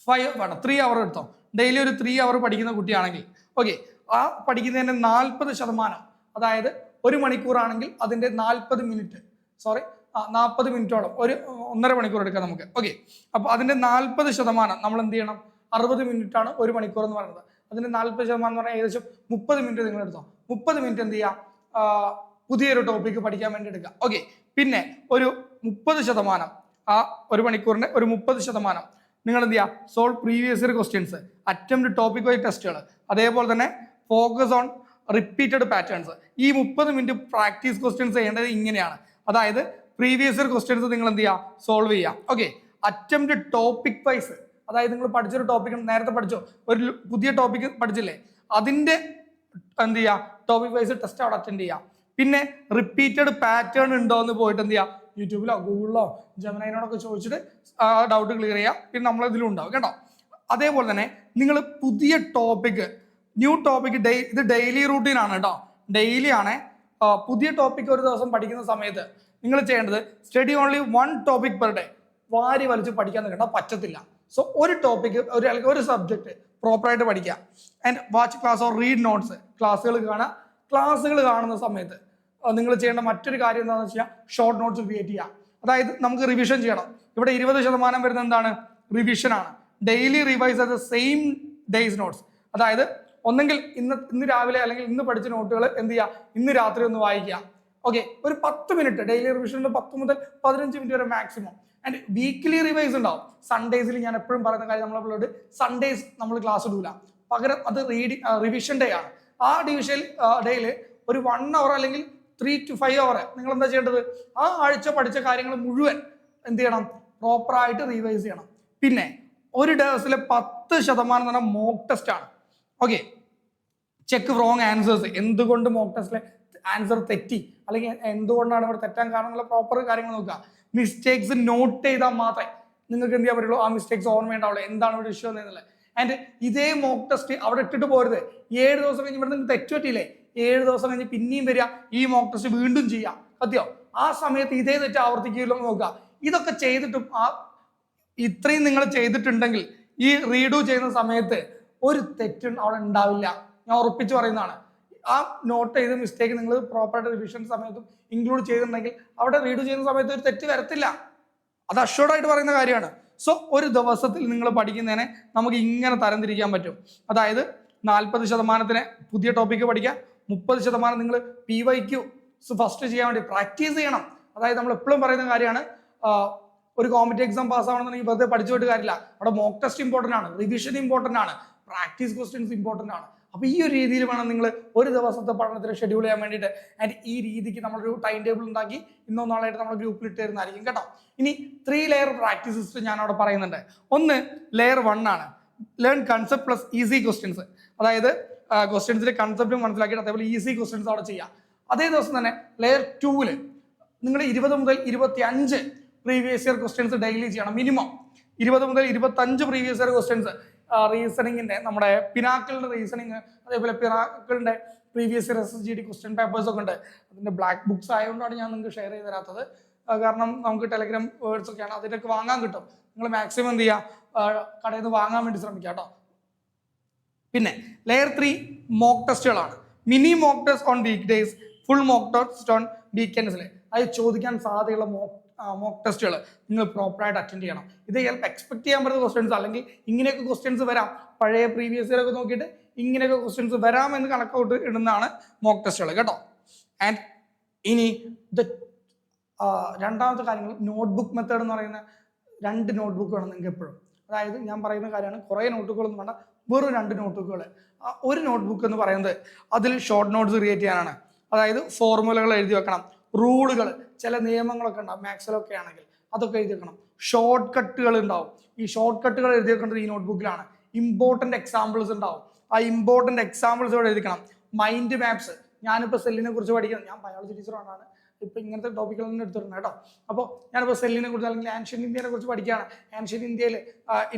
ഫൈവ് വേണം ത്രീ അവർ എടുത്തോ. ഡെയിലി ഒരു ത്രീ അവർ പഠിക്കുന്ന കുട്ടിയാണെങ്കിൽ ഓക്കെ ആ പഠിക്കുന്നതിന്റെ നാൽപ്പത് ശതമാനം അതായത് ഒരു മണിക്കൂറാണെങ്കിൽ അതിന്റെ നാൽപ്പത് മിനിറ്റ് സോറി നാൽപ്പത് മിനിറ്റോളം ഒരു ഒന്നര മണിക്കൂർ എടുക്കാം നമുക്ക് ഓക്കെ അപ്പോൾ അതിന്റെ നാൽപ്പത് ശതമാനം നമ്മൾ എന്ത് ചെയ്യണം? അറുപത് ആണ് ഒരു മണിക്കൂർ എന്ന് പറയുന്നത്. അതിന്റെ നാൽപ്പത് ശതമാനം എന്ന് പറഞ്ഞാൽ ഏകദേശം മുപ്പത് മിനിറ്റ് നിങ്ങൾ എടുത്തോ. മുപ്പത് മിനിറ്റ് എന്ത് ചെയ്യാം? ആ, പുതിയൊരു ടോപ്പിക്ക് പഠിക്കാൻ വേണ്ടി എടുക്കുക. ഓക്കെ പിന്നെ ഒരു മുപ്പത് ശതമാനം ആ ഒരു മണിക്കൂറിന്റെ ഒരു മുപ്പത് ശതമാനം. നിങ്ങൾ എന്ത് ചെയ്യുക? Solve previous year questions attempt topic wise ടെസ്റ്റുകൾ അതേപോലെ തന്നെ ഫോക്കസ് ഓൺ റിപ്പീറ്റഡ് പാറ്റേൺസ് ഈ മുപ്പത് മിനിറ്റ് പ്രാക്ടീസ് ക്വസ്റ്റ്യൻസ് ചെയ്യേണ്ടത് ഇങ്ങനെയാണ്. അതായത് പ്രീവിയസ് ഇയർ ക്വസ്റ്റ്യൻസ് നിങ്ങൾ എന്ത് ചെയ്യുക? സോൾവ് ചെയ്യുക. ഓക്കെ അറ്റംപ്റ്റ് ടോപ്പിക് വൈസ് അതായത് നിങ്ങൾ പഠിച്ചൊരു ടോപ്പിക് നേരത്തെ പഠിച്ചോ ഒരു പുതിയ ടോപ്പിക് പഠിച്ചില്ലേ? അതിന്റെ എന്ത് ചെയ്യുക? ടോപ്പിക് വൈസ് ടെസ്റ്റ് അവിടെ അറ്റൻഡ് ചെയ്യുക. പിന്നെ റിപ്പീറ്റഡ് പാറ്റേൺ ഉണ്ടോ എന്ന് പോയിട്ട് എന്ത് ചെയ്യുക യൂട്യൂബിലോ ഗൂഗിളിലോ ജമനൈനോടൊക്കെ ചോദിച്ചിട്ട് ആ ഡൗട്ട് ക്ലിയർ ചെയ്യുക പിന്നെ നമ്മൾ ഇതിലും ഉണ്ടാവും കേട്ടോ? അതേപോലെ തന്നെ നിങ്ങൾ പുതിയ ടോപ്പിക് ന്യൂ ടോപ്പിക് ഡെയ് ഇത് ഡെയിലി റൂട്ടീൻ ആണ് കേട്ടോ? ഡെയിലി ആണ്. പുതിയ ടോപ്പിക് ഒരു ദിവസം പഠിക്കുന്ന സമയത്ത് നിങ്ങൾ ചെയ്യേണ്ടത് study only one topic per day വാരി വലിച്ച് പഠിക്കാൻ നിൽക്കണ്ട പറ്റത്തില്ല. സോ ഒരു ടോപ്പിക് ഒരു അല്ലെങ്കിൽ ഒരു സബ്ജക്റ്റ് പ്രോപ്പറായിട്ട് പഠിക്കുക. And watch class or read notes ക്ലാസ്സുകൾ കാണുക. ക്ലാസ്സുകൾ കാണുന്ന സമയത്ത് നിങ്ങൾ ചെയ്യേണ്ട മറ്റൊരു കാര്യം എന്താണെന്ന് വെച്ചാൽ ഷോർട്ട് നോട്ട്സ് ക്രിയേറ്റ് ചെയ്യുക. അതായത് നമുക്ക് റിവിഷൻ ചെയ്യണം. ഇവിടെ ഇരുപത് ശതമാനം വരുന്ന എന്താണ്? റിവിഷനാണ് daily revise the same day's notes അതായത് ഒന്നെങ്കിൽ ഇന്ന് ഇന്ന് രാവിലെ അല്ലെങ്കിൽ ഇന്ന് പഠിച്ച നോട്ടുകൾ എന്ത് ചെയ്യുക? ഇന്ന് രാത്രി ഒന്ന് വായിക്കുക. ഓക്കെ ഒരു പത്ത് മിനിറ്റ് ഡെയിലി റിവിഷനിൽ പത്ത് മുതൽ പതിനഞ്ച് മിനിറ്റ് വരെ മാക്സിമം ആൻഡ് വീക്ക്ലി റിവൈസ് ഉണ്ടാവും. സൺഡേസിൽ ഞാൻ എപ്പോഴും പറയുന്ന കാര്യം നമ്മളെ പിള്ളേർ സൺഡേസ് നമ്മൾ ക്ലാസ് ഇടൂല. പകരം അത് റീഡിങ് റിവിഷൻ ഡേ ആണ്. ആ ഡിവിഷൻ ഡേയിൽ ഒരു വൺ അവർ അല്ലെങ്കിൽ ത്രീ ടു ഫൈവ് അവർ നിങ്ങൾ എന്താ ചെയ്യേണ്ടത്? ആ ആഴ്ച പഠിച്ച കാര്യങ്ങൾ മുഴുവൻ എന്ത് ചെയ്യണം? പ്രോപ്പറായിട്ട് റിവൈസ് ചെയ്യണം. പിന്നെ ഒരു ഡേഴ്സിലെ പത്ത് ശതമാനം തന്നെ മോക്ക് ടെസ്റ്റ് ആണ്. ഓക്കെ ചെക്ക് റോങ് ആൻസേഴ്സ് എന്തുകൊണ്ട് മോക്ക് ടെസ്റ്റിലെ ആൻസർ തെറ്റി? അല്ലെങ്കിൽ എന്തുകൊണ്ടാണ് ഇവിടെ തെറ്റാൻ കാരണം എന്നുള്ള പ്രോപ്പർ കാര്യങ്ങൾ നോക്കുക. മിസ്റ്റേക്സ് നോട്ട് ചെയ്താൽ മാത്രമേ നിങ്ങൾക്ക് എന്ത് ചെയ്യാൻ പറ്റുള്ളൂ? ആ മിസ്റ്റേക്സ് ഓർമ്മ ഉണ്ടാവുള്ളൂ. എന്താണ് ഇവിടെ ഇഷ്യൂ എന്നുള്ളത് ആൻഡ് ഇതേ മോക്ക് ടെസ്റ്റ് അവിടെ ഇട്ടിട്ട് പോരുത്. ഏഴ് ദിവസം കഴിഞ്ഞ് ഇവിടെ നിങ്ങൾക്ക് തെറ്റ് പറ്റിയില്ലേ? ഏഴ് ദിവസം കഴിഞ്ഞ് പിന്നെയും വരിക ഈ മോക്ക് ടെസ്റ്റ് വീണ്ടും ചെയ്യാം സത്യോ? ആ സമയത്ത് ഇതേ തെറ്റ് ആവർത്തിക്കില്ലോ നോക്കുക. ഇതൊക്കെ ചെയ്തിട്ടും ആ ഇത്രയും നിങ്ങൾ ചെയ്തിട്ടുണ്ടെങ്കിൽ ഈ റീഡു ചെയ്യുന്ന സമയത്ത് ഒരു തെറ്റും അവിടെ ഉണ്ടാവില്ല. ഞാൻ ഉറപ്പിച്ച് പറയുന്നതാണ്. ആ നോട്ട് ചെയ്ത മിസ്റ്റേക്ക് നിങ്ങൾ പ്രോപ്പറായിട്ട് റിവിഷൻ സമയത്തും ഇൻക്ലൂഡ് ചെയ്തിട്ടുണ്ടെങ്കിൽ അവിടെ റീഡു ചെയ്യുന്ന സമയത്ത് ഒരു തെറ്റ് വരത്തില്ല. അത് അഷ്യൂർഡ് ആയിട്ട് പറയുന്ന കാര്യമാണ്. സോ ഒരു ദിവസത്തിൽ നിങ്ങൾ പഠിക്കുന്നതിനെ നമുക്ക് ഇങ്ങനെ തരംതിരിക്കാൻ പറ്റും. അതായത് നാൽപ്പത് ശതമാനത്തിന് പുതിയ ടോപ്പിക്ക് പഠിക്കാം. മുപ്പത് ശതമാനം നിങ്ങൾ പി വൈ ക്യു ഫസ്റ്റ് ചെയ്യാൻ വേണ്ടി പ്രാക്ടീസ് ചെയ്യണം. അതായത് നമ്മൾ എപ്പോഴും പറയുന്ന കാര്യമാണ് ഒരു കോമ്പറ്റീവ് എക്സാം പാസ് ആവണമെന്നുണ്ടെങ്കിൽ വെറുതെ പഠിച്ചു പോയിട്ട് കാര്യമില്ല. അവിടെ മോക്ക് ടെസ്റ്റ് ഇമ്പോർട്ടന്റ് ആണ് റിവിഷൻ ഇമ്പോർട്ടന്റ് ആണ് പ്രാക്ടീസ് ക്വസ്റ്റ്യൻസ് ഇമ്പോർട്ടന്റ് ആണ്. അപ്പോൾ ഈ ഒരു രീതിയിൽ വേണം നിങ്ങൾ ഒരു ദിവസത്തെ പഠനത്തിന് ഷെഡ്യൂൾ ചെയ്യാൻ വേണ്ടിയിട്ട്. ആൻഡ് ഈ രീതിക്ക് നമ്മളൊരു ടൈം ടേബിൾ ഉണ്ടാക്കി ഇന്നോ നാളായിട്ട് നമ്മൾ ഗ്രൂപ്പിൽ ഇട്ട് തരുന്നതായിരിക്കും കേട്ടോ. ഇനി ത്രീ ലെയർ പ്രാക്ടീസ് സിസ്റ്റം ഞാൻ അവിടെ പറയുന്നുണ്ട്. ഒന്ന് ലെയർ വൺ ആണ്. Learn concept plus easy questions അതായത് ക്വസ്റ്റ്യൻസിന്റെ കൺസെപ്റ്റും മനസ്സിലാക്കിയിട്ട് അതേപോലെ ഈസി ക്വസ്റ്റ്യൻസ് അവിടെ ചെയ്യാം. അതേ ദിവസം തന്നെ ലെയർ ടൂവിൽ നിങ്ങൾ ഇരുപത് മുതൽ ഇരുപത്തി അഞ്ച് പ്രീവിയസ് ഇയർ ക്വസ്റ്റ്യൻസ് ഡെയിലി ചെയ്യണം മിനിമം ഇരുപത് മുതൽ ഇരുപത്തഞ്ച് പ്രീവിയസ് ഇയർ ക്വസ്റ്റ്യൻസ് റീസണിങ്ങിന്റെ നമ്മുടെ പിനാക്കളുടെ റീസണിങ് അതേപോലെ പിനാക്കളുടെ previous year S S G D question papers ഒക്കെ ഉണ്ട്. അതിന്റെ ബ്ലാക്ക് ബുക്സ് ആയതുകൊണ്ടാണ് ഞാൻ നിങ്ങൾക്ക് ഷെയർ ചെയ്ത് തരാത്തത്. കാരണം നമുക്ക് ടെലഗ്രാം വേർഡ്സ് ഒക്കെയാണ് അതിനൊക്കെ വാങ്ങാൻ കിട്ടും. നിങ്ങൾ മാക്സിമം എന്ത് ചെയ്യുക കടയിൽ നിന്ന് വാങ്ങാൻ വേണ്ടി ശ്രമിക്കുക കേട്ടോ. പിന്നെ layer three mock ടെസ്റ്റുകളാണ് mini mock test on weekdays full mock test on വീക്കെൻഡ്സിൽ അത് ചോദിക്കാൻ സാധ്യതയുള്ള മോക്ക് മോക്ക് ടെസ്റ്റുകൾ നിങ്ങൾ പ്രോപ്പറായിട്ട് അറ്റൻഡ് ചെയ്യണം. ഇത് ചിലപ്പോൾ എക്സ്പെക്ട് ചെയ്യാൻ പറ്റുന്ന ക്വസ്റ്റ്യൻസ് അല്ലെങ്കിൽ ഇങ്ങനെയൊക്കെ ക്വസ്റ്റ്യൻസ് വരാം. പഴയ പ്രീവിയസ് ഇയറൊക്കെ നോക്കിയിട്ട് ഇങ്ങനെയൊക്കെ ക്വസ്റ്റ്യൻസ് വരാമെന്ന് കണക്കൗട്ട് ഇടുന്നതാണ് മോക്ക് ടെസ്റ്റുകൾ കേട്ടോ? ആൻഡ് ഇനി ദ രണ്ടാമത്തെ കാര്യങ്ങൾ നോട്ട്ബുക്ക് മെത്തേഡ് എന്ന് പറയുന്ന രണ്ട് നോട്ട്ബുക്ക് വേണം നിങ്ങൾക്ക് എപ്പോഴും. അതായത് ഞാൻ പറയുന്ന കാര്യമാണ് കുറേ നോട്ടുകളൊന്നും വേണ്ട. വെറും രണ്ട് നോട്ട്ബുക്കുകൾ. ഒരു നോട്ട്ബുക്ക് എന്ന് പറയുന്നത് അതിൽ ഷോർട്ട് നോട്ട്സ് ക്രിയേറ്റ് ചെയ്യാനാണ്. അതായത് ഫോർമുലകൾ എഴുതി വെക്കണം റൂളുകൾ ചില നിയമങ്ങളൊക്കെ ഉണ്ടാവും മാത്സിലൊക്കെ ആണെങ്കിൽ അതൊക്കെ എഴുതി വെക്കണം. ഷോർട്ട് കട്ടുകൾ ഉണ്ടാവും. ഈ ഷോർട്ട് കട്ടുകൾ എഴുതി വെക്കേണ്ടത് ഈ നോട്ട്ബുക്കിലാണ്. ഇമ്പോർട്ടന്റ് എക്സാമ്പിൾസ് ഉണ്ടാവും. ആ ഇമ്പോർട്ടന്റ് എക്സാമ്പിൾസ് ഇവിടെ എഴുതിക്കണം മൈൻഡ് മാപ്സ് ഞാനിപ്പോൾ സെല്ലിനെ കുറിച്ച് പഠിക്കുന്നത് ഞാൻ ബയോളജി ടീച്ചറാണ് ഇപ്പൊ ഇങ്ങനത്തെ ടോപ്പിക്കുകൾ തന്നെ എടുത്തിട്ടുണ്ട് കേട്ടോ. അപ്പോൾ ഞാനിപ്പോൾ സെല്ലിനെ കുറിച്ച് അല്ലെങ്കിൽ ആൻഷ്യൻ ഇന്ത്യനെ കുറിച്ച് പഠിക്കുകയാണ്. ആൻഷ്യൻ ഇന്ത്യയിൽ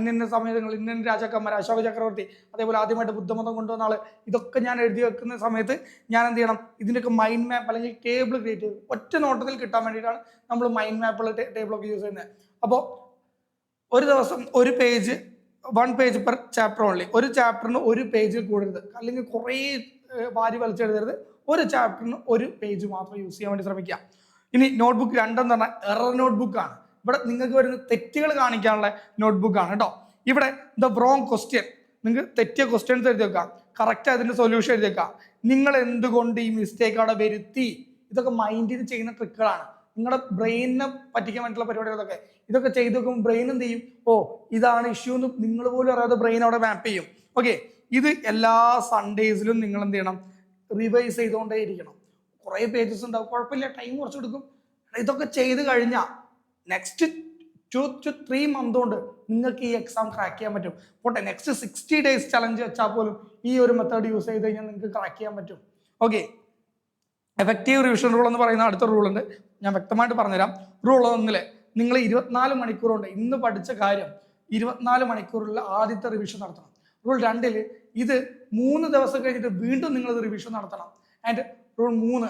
ഇന്ന സമയങ്ങൾ ഇന്ന രാജാക്കന്മാർ അശോക ചക്രവർത്തി അതേപോലെ ആദ്യമായിട്ട് ബുദ്ധമതം കൊണ്ടുവന്ന ആൾ ഇതൊക്കെ ഞാൻ എഴുതി വെക്കുന്ന സമയത്ത് ഞാൻ എന്ത് ചെയ്യണം? ഇതിന്റെയൊക്കെ മൈൻഡ് മാപ്പ് അല്ലെങ്കിൽ ടേബിൾ ക്രിയേറ്റ് ചെയ്ത് ഒറ്റ നോട്ടത്തിൽ കിട്ടാൻ വേണ്ടിയിട്ടാണ് നമ്മൾ മൈൻഡ് മാപ്പുള്ള ടേബിളൊക്കെ യൂസ് ചെയ്യുന്നത് അപ്പോൾ ഒരു ദിവസം ഒരു page one page per chapter only ഒരു ചാപ്റ്ററിന് ഒരു പേജിൽ കൂടരുത് അല്ലെങ്കിൽ കുറേ വാരി വലിച്ചെഴുതരുത് ഒരു ചാപ്റ്ററിന് ഒരു പേജ് മാത്രം യൂസ് ചെയ്യാൻ വേണ്ടി ശ്രമിക്കുക. ഇനി നോട്ട്ബുക്ക് രണ്ടെന്ന് പറഞ്ഞാൽ എറർ നോട്ട്ബുക്കാണ് ഇവിടെ നിങ്ങൾക്ക് വരുന്ന തെറ്റുകൾ കാണിക്കാനുള്ള നോട്ട്ബുക്കാണ് കേട്ടോ. ഇവിടെ ദ റോങ് ക്വസ്റ്റ്യൻ നിങ്ങൾക്ക് തെറ്റിയ ക്വസ്റ്റ്യൻസ് എഴുതി വെക്കാം. കറക്റ്റ് അതിന്റെ സൊല്യൂഷൻ എഴുതി വെക്കാം. നിങ്ങൾ എന്തുകൊണ്ട് ഈ മിസ്റ്റേക്ക് അവിടെ വരുത്തി? ഇതൊക്കെ മൈൻഡിൽ ചെയ്യുന്ന ട്രിക്കുകളാണ് നിങ്ങളുടെ ബ്രെയിനിനെ പറ്റിക്കാൻ വേണ്ടിയിട്ടുള്ള പരിപാടികളൊക്കെ ഇതൊക്കെ. ചെയ്ത് നോക്കുമ്പോൾ ബ്രെയിൻ എന്ത് ചെയ്യും? ഓ ഇതാണ് ഇഷ്യൂ എന്ന് നിങ്ങൾ പോലും അറിയാതെ ബ്രെയിൻ അവിടെ മാപ്പ് ചെയ്യും. ഓക്കെ ഇത് എല്ലാ സൺഡേസിലും നിങ്ങൾ എന്ത് ചെയ്യണം? റിവൈസ് ചെയ്തുകൊണ്ടേ ഇരിക്കണം. കുറേ പേജസ് ഉണ്ടാവും. കുഴപ്പമില്ല. ടൈം കുറച്ച് എടുക്കും. ഇതൊക്കെ ചെയ്ത് കഴിഞ്ഞാൽ next two to three month കൊണ്ട് നിങ്ങൾക്ക് ഈ എക്സാം ക്രാക്ക് ചെയ്യാൻ പറ്റും. പോട്ടെ നെക്സ്റ്റ് സിക്സ്റ്റി ഡേയ്സ് ചലഞ്ച് വെച്ചാൽ പോലും ഈ ഒരു മെത്തേഡ് യൂസ് ചെയ്ത് കഴിഞ്ഞാൽ നിങ്ങൾക്ക് ക്രാക്ക് ചെയ്യാൻ പറ്റും. ഓക്കെ എഫക്റ്റീവ് റിവിഷൻ റൂൾ എന്ന് പറയുന്ന അടുത്ത റൂൾ ഉണ്ട്. ഞാൻ വ്യക്തമായിട്ട് പറഞ്ഞുതരാം. റൂൾ ഒന്നിൽ നിങ്ങൾ ഇരുപത്തിനാല് മണിക്കൂർ കൊണ്ട് ഇന്ന് പഠിച്ച കാര്യം ഇരുപത്തിനാല് മണിക്കൂറിൽ ആദ്യത്തെ റിവിഷൻ നടത്തണം. റൂൾ രണ്ടിൽ ഇത് മൂന്ന് ദിവസം കഴിഞ്ഞിട്ട് വീണ്ടും നിങ്ങൾ റിവിഷൻ നടത്തണം. ആൻഡ് റൂൾ മൂന്ന്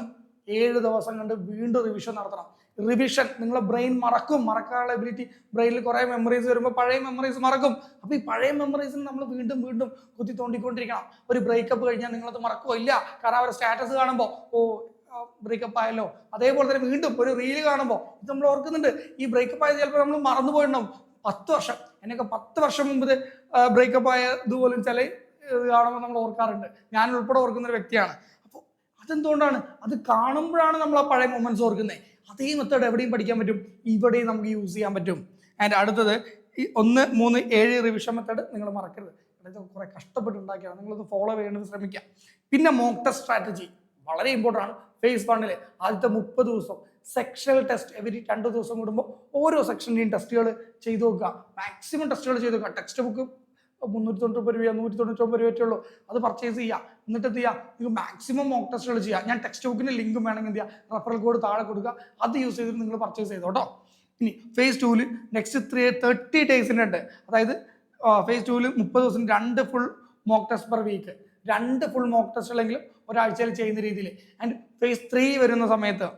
ഏഴ് ദിവസം കണ്ട് വീണ്ടും റിവിഷൻ നടത്തണം. റിവിഷൻ നിങ്ങളെ ബ്രെയിൻ മറക്കും. മറക്കാനുള്ള എബിലിറ്റി ബ്രെയിനിൽ കുറേ മെമ്മറീസ് വരുമ്പോൾ പഴയ മെമ്മറീസ് മറക്കും. അപ്പോൾ ഈ പഴയ മെമ്മറീസ് നമ്മൾ വീണ്ടും വീണ്ടും കുത്തി തോണ്ടിക്കൊണ്ടിരിക്കണം. ഒരു ബ്രേക്കപ്പ് കഴിഞ്ഞാൽ നിങ്ങളത് മറക്കുമോ ഇല്ല? കാരണം അവരുടെ സ്റ്റാറ്റസ് കാണുമ്പോൾ ഓ ബ്രേക്കപ്പ് ആയല്ലോ. അതേപോലെ തന്നെ വീണ്ടും ഒരു റീൽ കാണുമ്പോൾ ഇത് നമ്മൾ ഓർക്കുന്നുണ്ട്. ഈ ബ്രേക്കപ്പ് ആയത് ചിലപ്പോൾ നമ്മൾ മറന്നു പോയിട്ടുണ്ടാവും പത്ത് വർഷം എന്നൊക്കെ പത്ത് വർഷം മുമ്പ് ബ്രേക്കപ്പ് ആയ ഇതുപോലും ചില കാണുമ്പോൾ നമ്മൾ ഓർക്കാറുണ്ട്. ഞാൻ ഉൾപ്പെടെ ഓർക്കുന്ന ഒരു വ്യക്തിയാണ്. അപ്പോൾ അതെന്തുകൊണ്ടാണ്? അത് കാണുമ്പോഴാണ് നമ്മൾ ആ പഴയ മൊമെന്റ്സ് ഓർക്കുന്നത് അതേ മെത്തേഡ് എവിടെയും പഠിക്കാൻ പറ്റും. ഇവിടെയും നമുക്ക് യൂസ് ചെയ്യാൻ പറ്റും. ആൻഡ് അടുത്തത് ഈ ഒന്ന് മൂന്ന് ഏഴ് റിവിഷൻ മെത്തേഡ് നിങ്ങൾ മറക്കരുത്. അതായത് കുറെ കഷ്ടപ്പെട്ടുണ്ടാക്കിയാണ് നിങ്ങളൊന്ന് ഫോളോ ചെയ്യേണ്ടത് ശ്രമിക്കുക പിന്നെ മോക്ക് ടെസ്റ്റ് സ്ട്രാറ്റജി വളരെ ഇമ്പോർട്ടന്റ് ആണ്. ഫേസ് വണ്ണിൽ ആദ്യത്തെ മുപ്പത് ദിവസം സെക്ഷൽ ടെസ്റ്റ് എവരി രണ്ട് ദിവസം കൂടുമ്പോൾ ഓരോ സെക്ഷന്റെയും ടെസ്റ്റുകൾ ചെയ്തു നോക്കുക. മാക്സിമം ടെസ്റ്റുകൾ ചെയ്തു നോക്കുക. ടെക്സ്റ്റ് ബുക്ക് മുന്നൂറ്റി തൊണ്ണൂറ്റി രൂപ നൂറ്റി തൊണ്ണൂറ്റി ഒമ്പത് രൂപ ഉള്ളൂ അത് പർച്ചേസ് ചെയ്യുക എന്നിട്ട് എന്ത് ചെയ്യുക നിങ്ങൾക്ക് മാക്സിമം മോക്ക് ടെസ്റ്റുകൾ ചെയ്യുക ഞാൻ ടെക്സ്റ്റ് ബുക്കിന്റെ ലിങ്കും വേണമെങ്കിൽ എന്ത് ചെയ്യുക റെഫറൽ കോഡ് താഴെ കൊടുക്കുക. അത് യൂസ് ചെയ്തിട്ട് നിങ്ങൾ പർച്ചേസ് ചെയ്തോ കേട്ടോ ഇനി ഫേസ് ടൂവിൽ നെക്സ്റ്റ് ത്രീ തേർട്ടി ഡേയ്സിന്റെ ഉണ്ട്. അതായത് ഫേസ് ടൂവിൽ മുപ്പത് ദിവസം രണ്ട് full mock test per week രണ്ട് ഫുൾ മോക്ക് ടെസ്റ്റ് ഉള്ളെങ്കിലും ഒരാഴ്ചയിൽ ചെയ്യുന്ന രീതിയിൽ ആൻഡ് ഫേസ് ത്രീ വരുന്ന സമയത്ത്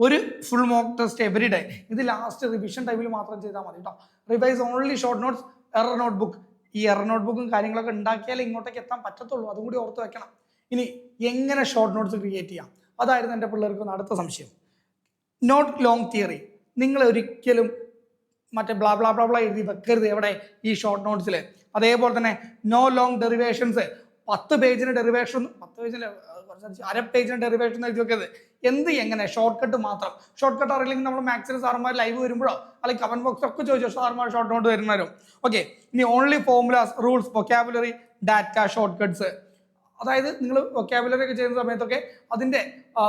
ഒരു full mock test every day ഇത് ലാസ്റ്റ് റിവിഷൻ ടൈമിൽ മാത്രം ചെയ്താൽ മതി കേട്ടോ revise only short notes error notebook ഈ എറർ നോട്ട്ബുക്കും കാര്യങ്ങളൊക്കെ ഉണ്ടാക്കിയാലേ ഇങ്ങോട്ടേക്ക് എത്താൻ പറ്റത്തുള്ളൂ. അതും കൂടി ഓർത്ത് വെക്കണം. ഇനി എങ്ങനെ ഷോർട്ട് നോട്ട്സ് ക്രിയേറ്റ് ചെയ്യാം? അതായിരുന്നു എന്റെ പിള്ളേർക്ക് അടുത്ത സംശയം. നോട്ട് ലോങ് തിയറി നിങ്ങൾ ഒരിക്കലും മറ്റേ ബ്ലാ ബ്ലാ ബ്ലാ ബ്ലാ എഴുതി വെക്കരുത് എവിടെ? ഈ ഷോർട്ട് നോട്ട്സിൽ അതേപോലെ തന്നെ നോ ലോങ് ഡെറിവേഷൻസ് പത്ത് പേജിന് ഡെറിവേഷൻ പത്ത് പേജിന് അര പേജിന് ഡെറിവേഷൻ എഴുതി വെക്കരുത്. എന്ത് എങ്ങനെ? ഷോർട്ട് കട്ട് മാത്രം. ഷോർട്ട് കട്ട് അറിയില്ലെങ്കിൽ നമ്മൾ മാക്സിമം സാർമാർ ലൈവ് വരുമ്പോഴോ അല്ലെങ്കിൽ കമന്റ് ബോക്സ് ഒക്കെ ചോദിച്ചോ സാർമാർ ഷോർട്ട് നോട്ട് വരുന്നവരും ഓക്കെ ഇനി only formulas rules vocabulary data shortcuts അതായത് നിങ്ങൾ വൊക്കാബുലറി ഒക്കെ ചെയ്യുന്ന സമയത്തൊക്കെ അതിന്റെ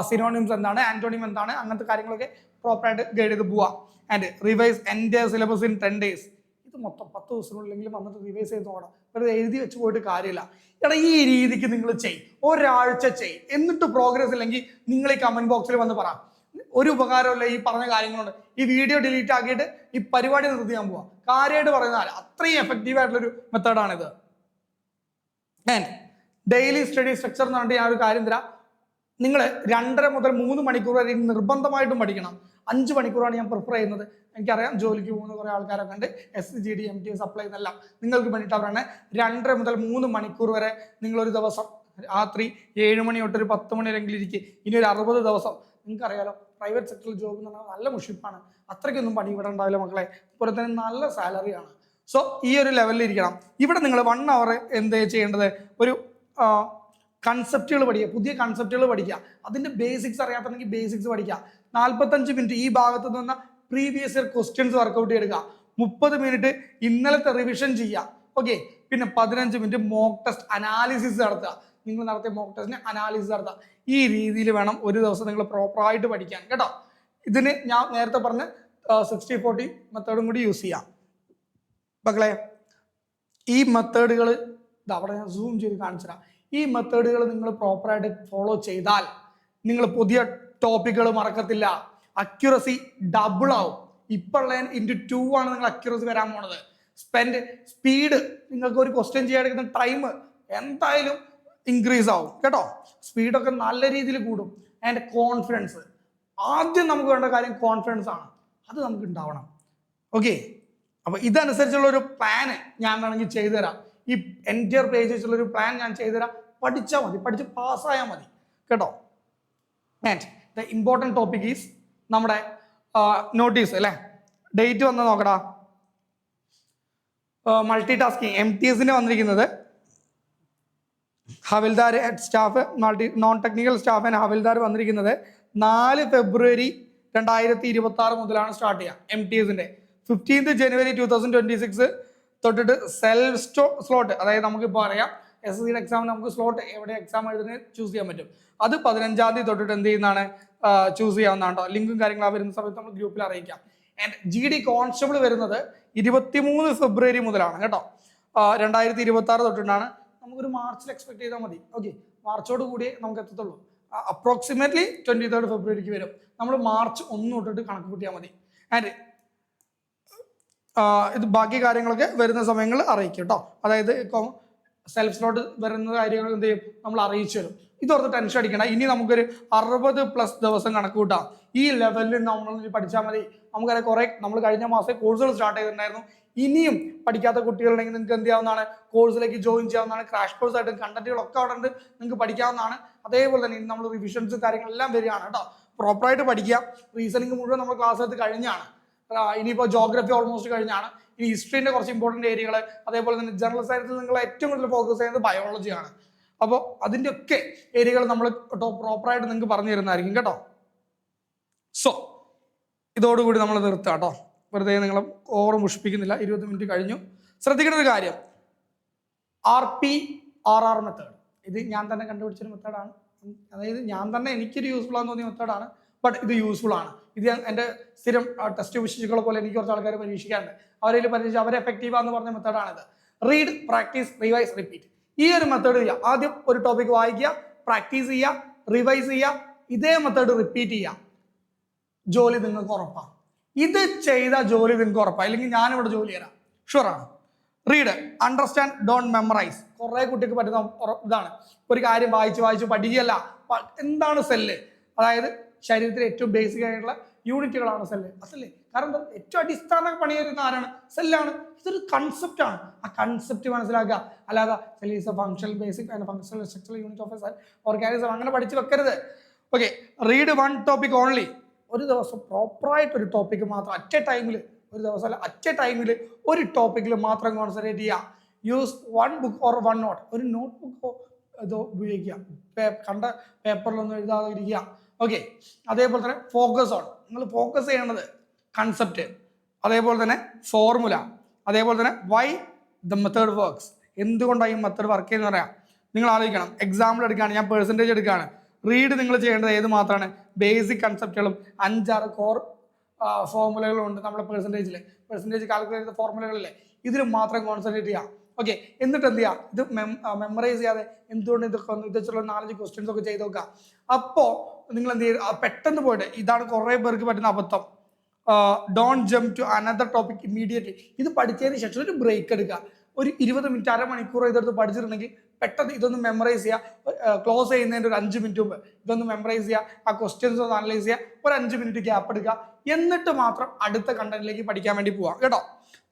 സിനോണിംസ് എന്താണ് ആന്റോണിയം എന്താണ് അങ്ങനത്തെ കാര്യങ്ങളൊക്കെ പ്രോപ്പറായിട്ട് ഗൈഡ് ചെയ്ത് പോവാം. ആൻഡ് റിവൈസ് എന്റെ സിലബസ് ഇൻ ടെൻ ഡേയ്സ് ഇത് മൊത്തം പത്ത് ദിവസത്തിനുള്ളിലെങ്കിലും വന്നിട്ട് റിവൈസ് ചെയ്ത് നോക്കണം. വെറുതെ എഴുതി വെച്ച് പോയിട്ട് കാര്യമില്ല. എടാ ഈ രീതിക്ക് നിങ്ങൾ ചെയ്. ഒരാഴ്ച ചെയ്. എന്നിട്ട് പ്രോഗ്രസ് ഇല്ലെങ്കിൽ നിങ്ങൾ ഈ കമന്റ് ബോക്സിൽ വന്ന് പറ. ഒരു ഉപകാരമില്ല ഈ പറഞ്ഞ കാര്യങ്ങളുണ്ട്. ഈ വീഡിയോ ഡിലീറ്റ് ആക്കിയിട്ട് ഈ പരിപാടി നിർത്തി ഞാൻ പോവാം. കാര്യമായിട്ട് പറയുന്നാൽ അത്രയും എഫക്റ്റീവ് ആയിട്ടുള്ളൊരു മെത്തേഡാണിത് ആൻഡ് ഡെയിലി സ്റ്റഡി സ്ട്രക്ചർ എന്ന് പറഞ്ഞിട്ട് ഞാൻ ഒരു കാര്യം തരാം. നിങ്ങൾ രണ്ടര മുതൽ മൂന്ന് മണിക്കൂർ വരെ നിർബന്ധമായിട്ടും പഠിക്കണം. അഞ്ച് മണിക്കൂറാണ് ഞാൻ പ്രിഫർ ചെയ്യുന്നത്. എനിക്കറിയാം ജോലിക്ക് പോകുന്ന കുറേ ആൾക്കാരൊക്കെ ഉണ്ട്. S G D M T supply എന്നെല്ലാം നിങ്ങൾക്ക് വേണ്ടിയിട്ട് അവരാണ്. രണ്ടര മുതൽ മൂന്ന് മണിക്കൂർ വരെ നിങ്ങളൊരു ദിവസം രാത്രി ഏഴ് മണി തൊട്ട് ഒരു പത്ത് മണി വരെങ്കിലും ഇരിക്കുക ഇനി ഒരു അറുപത് ദിവസം. നിങ്ങൾക്കറിയാലോ പ്രൈവറ്റ് സെക്ടറിൽ ജോബ് എന്ന് പറഞ്ഞാൽ നല്ല മുഷിപ്പാണ്. അത്രയ്ക്കൊന്നും പണി ഇവിടെ ഉണ്ടാവില്ല മക്കളെ. അതുപോലെ തന്നെ നല്ല സാലറിയാണ് സോ ഈ ഒരു ലെവലിൽ ഇരിക്കണം. ഇവിടെ നിങ്ങൾ വൺ അവർ എന്ത് ചെയ്യേണ്ടത്? ഒരു കൺസെപ്റ്റുകൾ പഠിക്കുക. പുതിയ കൺസെപ്റ്റുകൾ പഠിക്കുക. അതിന്റെ ബേസിക്സ് അറിയാത്തുണ്ടെങ്കിൽ ബേസിക്സ് പഠിക്കുക നാൽപ്പത്തഞ്ച് മിനിറ്റ് ഈ ഭാഗത്ത് നിന്ന് പ്രീവിയസ് ഇയർ ക്വസ്റ്റ്യൻസ് വർക്കൗട്ട് ചെയ്യുക മുപ്പത് മിനിറ്റ് ഇന്നലത്തെ റിവിഷൻ ചെയ്യുക. ഓക്കെ പിന്നെ പതിനഞ്ച് മിനിറ്റ് മോക്ക് ടെസ്റ്റ് അനാലിസിസ് നടത്തുക. നിങ്ങൾ നടത്തിയ മോക്ക് ടെസ്റ്റിന് അനാലിസിസ് നടത്തുക. ഈ രീതിയിൽ വേണം ഒരു ദിവസം നിങ്ങൾ പ്രോപ്പറായിട്ട് പഠിക്കാൻ. കേട്ടോ? ഇതിന് ഞാൻ നേരത്തെ പറഞ്ഞ സിക്സ്റ്റി ഫോർട്ടി മെത്തേഡും കൂടി യൂസ് ചെയ്യാം. മക്കളെ ഈ മെത്തേഡുകൾ അവിടെ ഞാൻ സൂം ചെയ്ത് കാണിച്ചു തരാം ഈ മെത്തേഡുകൾ നിങ്ങൾ പ്രോപ്പറായിട്ട് ഫോളോ ചെയ്താൽ നിങ്ങൾ പുതിയ ടോപ്പിക്കുകൾ മറക്കത്തില്ല. അക്യുറസി ഡബിൾ ആവും. ഇപ്പോഴുള്ള ഇന്റു ടു ആണ് നിങ്ങൾ അക്യുറസി വരാൻ പോണത്. സ്പെൻഡ് സ്പീഡ് നിങ്ങൾക്ക് ഒരു ക്വസ്റ്റ്യൻ ചെയ്യാൻ എടുക്കുന്ന ടൈം എന്തായാലും ഇൻക്രീസ് ആവും. കേട്ടോ? സ്പീഡൊക്കെ നല്ല രീതിയിൽ കൂടും. ആൻഡ് കോൺഫിഡൻസ് ആദ്യം നമുക്ക് വേണ്ട കാര്യം കോൺഫിഡൻസ് ആണ്. അത് നമുക്ക് ഉണ്ടാവണം. ഓക്കെ അപ്പൊ ഇതനുസരിച്ചുള്ള ഒരു പ്ലാന് ഞാൻ വേണമെങ്കിൽ ചെയ്തു തരാം ഈ എന്റയർ പേജ് വെച്ചുള്ള ഒരു പ്ലാൻ ഞാൻ ചെയ്തു തരാം പഠിച്ചാൽ മതി. പഠിച്ച് പാസ്സായാൽ മതി. കേട്ടോ? And the important topic is നമ്മുടെ നോട്ടീസ് അല്ലേ? ഡേറ്റ് വന്ന് നോക്കടാ. മൾട്ടി ടാസ്കിങ് എം ടി എസിന് വന്നിരിക്കുന്നത് havildar staff multi non technical staff and havildar വന്നിരിക്കുന്നത് നാല് ഫെബ്രുവരി രണ്ടായിരത്തി ഇരുപത്തി ആറ് മുതലാണ് സ്റ്റാർട്ട് ചെയ്യുക എം ടി എസിന്റെ fifteenth January two thousand twenty six തൊട്ടിട്ട് സെൽഫ് സ്റ്റോ സ്ലോട്ട് അതായത് നമുക്കിപ്പോൾ അറിയാം എസ് എസ് സിയുടെ എക്സാമിന് നമുക്ക് സ്ലോട്ട് എവിടെ എക്സാം എഴുതുന്നത് ചൂസ് ചെയ്യാൻ പറ്റും. അത് പതിനഞ്ചാം തീയതി തൊട്ടിട്ട് എന്ത് ചെയ്യുന്നതാണ്? ചൂസ് ചെയ്യാവുന്നതാണ് ലിങ്കും കാര്യങ്ങളും വരുന്ന സമയത്ത് നമ്മൾ ഗ്രൂപ്പിൽ അറിയിക്കാം. ആൻഡ് ജി ഡി കോൺസ്റ്റബിൾ വരുന്നത് ഇരുപത്തിമൂന്ന് ഫെബ്രുവരി മുതലാണ് കേട്ടോ. രണ്ടായിരത്തി ഇരുപത്തി ആറ് തൊട്ടിട്ടാണ്. നമുക്കൊരു മാർച്ചിൽ എക്സ്പെക്ട് ചെയ്താൽ മതി. ഓക്കെ മാർച്ചോട് കൂടി നമുക്ക് എത്തത്തുള്ളൂ. അപ്രോക്സിമേറ്റ്ലി ട്വന്റി തേർഡ് ഫെബ്രുവരിക്ക് വരും. നമ്മൾ മാർച്ച് ഒന്ന് തൊട്ടിട്ട് കണക്ക് കൂട്ടിയാൽ മതി. ആൻഡ് ഇത് ബാക്കി കാര്യങ്ങളൊക്കെ വരുന്ന സമയങ്ങളിൽ അറിയിക്കും കേട്ടോ അതായത് സെൽഫ് വരുന്ന കാര്യങ്ങൾ എന്ത് ചെയ്യും? നമ്മൾ അറിയിച്ചു തരും. ഇതോർത്ത് ടെൻഷൻ അടിക്കണം ഇനി നമുക്കൊരു അറുപത് പ്ലസ് ദിവസം കണക്ക് കൂട്ടാം. ഈ ലെവലിൽ നമ്മൾ പഠിച്ചാൽ മതി. നമുക്കറിയാം കുറെ നമ്മൾ കഴിഞ്ഞ മാസം കോഴ്സുകൾ സ്റ്റാർട്ട് ചെയ്തിട്ടുണ്ടായിരുന്നു. ഇനിയും പഠിക്കാത്ത കുട്ടികളുണ്ടെങ്കിൽ നിങ്ങൾക്ക് എന്ത് ചെയ്യാവുന്നതാണ്? കോഴ്സിലേക്ക് ജോയിൻ ചെയ്യാവുന്നതാണ്. ക്രാഷ് കോഴ്സ് ആയിട്ടും കണ്ടന്റുകളൊക്കെ അവിടെ ഉണ്ട്. നിങ്ങൾക്ക് പഠിക്കാവുന്നതാണ്. അതേപോലെ തന്നെ ഇനി നമ്മൾ റിവിഷൻസ് കാര്യങ്ങളെല്ലാം വരികയാണ് കേട്ടോ. പ്രോപ്പറായിട്ട് പഠിക്കുക. റീസണിങ് മുഴുവൻ നമ്മൾ ക്ലാസ് എടുത്ത് കഴിഞ്ഞാണ്. ഇനിയിപ്പോൾ ജോഗ്രഫി ഓൾമോസ്റ്റ് കഴിഞ്ഞാണ്. ഇനി ഹിസ്റ്ററിന്റെ കുറച്ച് ഇമ്പോർട്ടന്റ് ഏരിയകൾ അതേപോലെ തന്നെ ജനറൽ സയൻസിൽ നിങ്ങൾ ഏറ്റവും കൂടുതൽ ഫോക്കസ് ചെയ്യുന്നത് ബയോളജിയാണ് അപ്പോൾ അതിന്റെ ഒക്കെ ഏരിയകൾ നമ്മൾ പ്രോപ്പറായിട്ട് നിങ്ങൾക്ക് പറഞ്ഞു തരുന്നതായിരിക്കും കേട്ടോ. സോ ഇതോടുകൂടി നമ്മൾ നിർത്തുക കേട്ടോ. വെറുതെ നിങ്ങൾ ഓവർ മുഷിപ്പിക്കുന്നില്ല ഇരുപത് മിനിറ്റ് കഴിഞ്ഞു. ശ്രദ്ധിക്കേണ്ട ഒരു കാര്യം. R P R R method ഇത് ഞാൻ തന്നെ കണ്ടുപിടിച്ചൊരു മെത്തേഡാണ് അതായത് ഞാൻ തന്നെ എനിക്കൊരു യൂസ്ഫുൾ ആണെന്ന് തോന്നിയ മെത്തേഡാണ് ബട്ട് ഇത് യൂസ്ഫുൾ ആണ്. ഇത് എന്റെ സ്ഥിരം ടെസ്റ്റ് വിശേഷികളെ പോലെ എനിക്ക് കുറച്ച് ആൾക്കാർ പരീക്ഷിക്കാറുണ്ട് അവരെ പരീക്ഷിച്ച് അവരെ എഫക്റ്റീവ് ആണെന്ന് പറഞ്ഞ മെത്തേഡാണിത് റീഡ് പ്രാക്ടീസ് റിവൈസ് റിപ്പീറ്റ് ഈ ഒരു മെത്തേഡ് ചെയ്യുക ആദ്യം ഒരു ടോപ്പിക് വായിക്കുക പ്രാക്ടീസ് ചെയ്യുക റിവൈസ് ചെയ്യുക ഇതേ മെത്തേഡ് റിപ്പീറ്റ് ചെയ്യുക. ജോലി നിങ്ങൾക്ക് ഉറപ്പാണ്. ഇത് ചെയ്ത ജോലി നിങ്ങൾക്ക് ഉറപ്പാണ്. അല്ലെങ്കിൽ ഞാനിവിടെ ജോലി തരാം ഷുവറാണ് റീഡ് അണ്ടർസ്റ്റാൻഡ് ഡോണ്ട് മെമ്മറൈസ് കുറേ കുട്ടിക്ക് പറ്റുന്ന ഇതാണ്. ഒരു കാര്യം വായിച്ച് വായിച്ച് പഠിക്കുകയല്ല. എന്താണ് സെല്ല് അതായത് ശരീരത്തിലെ ഏറ്റവും ബേസിക് ആയിട്ടുള്ള യൂണിറ്റുകളാണ് സെല്ല് അതല്ലേ കാരണം ഏറ്റവും അടിസ്ഥാന പണിയേറുന്ന ആരാണ്? സെല്ലാണ് ഇതൊരു കൺസെപ്റ്റ് ആണ്. ആ കൺസെപ്റ്റ് മനസ്സിലാക്കുക. അല്ലാതെ cell is a functional basic and functional structural unit of a cell organism അങ്ങനെ പഠിച്ച് വെക്കരുത്. Okay read one topic only ഒരു ദിവസം പ്രോപ്പറായിട്ട് ഒരു ടോപ്പിക്ക് മാത്രം അറ്റ് എ ടൈമിൽ ഒരു ദിവസം അല്ല അറ്റ് എ ടൈമിൽ ഒരു ടോപ്പിക്കിൽ മാത്രം കോൺസെൻട്രേറ്റ് ചെയ്യുക. Use one book or one note ഒരു നോട്ട് ബുക്കോ ഇതോ ഉപയോഗിക്കുക. കണ്ട പേപ്പറിലൊന്നും എഴുതാതെ ഇരിക്കുക ഓക്കെ അതേപോലെ തന്നെ ഫോക്കസ് ഓൺ നിങ്ങൾ ഫോക്കസ് ചെയ്യേണ്ടത് കൺസെപ്റ്റ് അതേപോലെ തന്നെ ഫോർമുല അതേപോലെ തന്നെ വൈ ദ മെത്തേഡ് വർക്ക്സ് എന്തുകൊണ്ടാണ് ഈ മെത്തേഡ് വർക്ക് ചെയ്യുന്നത് പറയാം. നിങ്ങൾ ആലോചിക്കണം. എക്സാമ്പിൾ എടുക്കുകയാണ്. ഞാൻ പെർസെന്റേജ് എടുക്കുകയാണ്. റീഡ് നിങ്ങൾ ചെയ്യേണ്ടത് ഏത് മാത്രമാണ്? ബേസിക് കൺസെപ്റ്റുകളും അഞ്ചാറ് കോർ ഫോർമുലകളും ഉണ്ട് നമ്മുടെ പെർസെന്റേജിൽ പെർസെന്റേജ് കാൽക്കുലേറ്റ് ചെയ്ത ഫോർമുലകളില്ലേ ഇതിലും മാത്രം കോൺസെൻട്രേറ്റ് ചെയ്യാം. ഓക്കെ എന്നിട്ട് എന്ത് ചെയ്യാം? ഇത് മെമ്മറൈസ് ചെയ്യാതെ എന്തുകൊണ്ട് ഇതൊക്കെ ഒന്ന് ഇത് നാലഞ്ച് ക്വസ്റ്റ്യൻസ് ഒക്കെ ചെയ്ത് നോക്കുക. അപ്പോ നിങ്ങൾ എന്ത് ചെയ്ത് പെട്ടെന്ന് പോയിട്ട് ഇതാണ് കുറേ പേർക്ക് പറ്റുന്ന അബദ്ധം. Don't jump to another topic immediately ഇത് പഠിച്ചതിന് ശേഷം ഒരു ബ്രേക്ക് എടുക്കുക. ഒരു ഇരുപത് മിനിറ്റ് അരമണിക്കൂർ ഇതെടുത്ത് പഠിച്ചിട്ടുണ്ടെങ്കിൽ പെട്ടെന്ന് ഇതൊന്ന് മെമ്മറൈസ് ചെയ്യുക ക്ലോസ് ചെയ്യുന്നതിന്റെ ഒരു അഞ്ച് മിനിറ്റ് മുമ്പ് ഇതൊന്ന് മെമ്മറൈസ് ചെയ്യുക ആ ക്വസ്റ്റ്യൻസ് ഒന്ന് അനലൈസ് ചെയ്യുക ഒരു അഞ്ച് മിനിറ്റ് ഗ്യാപ്പ് എടുക്കുക. എന്നിട്ട് മാത്രം അടുത്ത കണ്ടന്റിലേക്ക് പഠിക്കാൻ വേണ്ടി പോവാം. കേട്ടോ?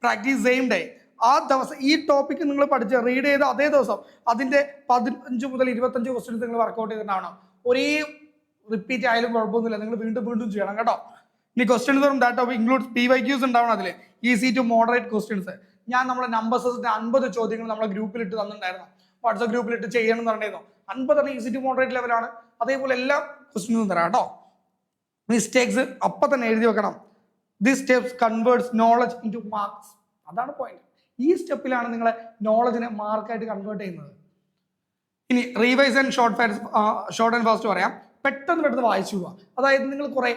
പ്രാക്ടീസ് സെയിം ഡേ ആ ദിവസം ഈ ടോപ്പിക്ക് നിങ്ങൾ പഠിച്ച് റീഡ് ചെയ്ത അതേ ദിവസം അതിന്റെ പതിനഞ്ച് മുതൽ ഇരുപത്തഞ്ച് ക്വസ്റ്റ്യൻസ് നിങ്ങൾ വർക്കൗട്ട് ചെയ്തിട്ടുണ്ടാവണം. ഒരേ റിപ്പീറ്റ് ആയാലും കുഴപ്പമൊന്നുമില്ല. നിങ്ങൾ വീണ്ടും വീണ്ടും ചെയ്യണം കേട്ടോ. ഇനി questions from that of include P Y Qs ഉണ്ടാവണം അതിൽ ഈസി ടു മോഡറേറ്റ് ക്വസ്റ്റ്യൻസ് ഞാൻ നമ്മുടെ നമ്പേഴ്സിന്റെ അൻപത് ചോദ്യങ്ങൾ നമ്മുടെ ഗ്രൂപ്പിലിട്ട് തന്നിട്ടുണ്ടായിരുന്നു. വാട്സ്ആപ്പ് ഗ്രൂപ്പിലിട്ട് ചെയ്യണം എന്ന് പറഞ്ഞിരുന്നു അൻപതെണ്ണം ഈസി ടു മോഡറേറ്റ് ലെവലാണ് അതേപോലെ എല്ലാ ക്വസ്റ്റ്യൻസും തരാം കേട്ടോ. മിസ്റ്റേക്സ് അപ്പം തന്നെ എഴുതി വെക്കണം. This steps converts knowledge into marks അതാണ് പോയിന്റ് ഈ സ്റ്റെപ്പിലാണ് നിങ്ങളെ നോളജിനെ മാർക്കായിട്ട് കൺവേർട്ട് ചെയ്യുന്നത്. ഇനി revise and short fast short and fast പറയാം. പെട്ടെന്ന് പെട്ടെന്ന് വായിച്ചു പോവാ. അതായത് നിങ്ങൾ കുറെ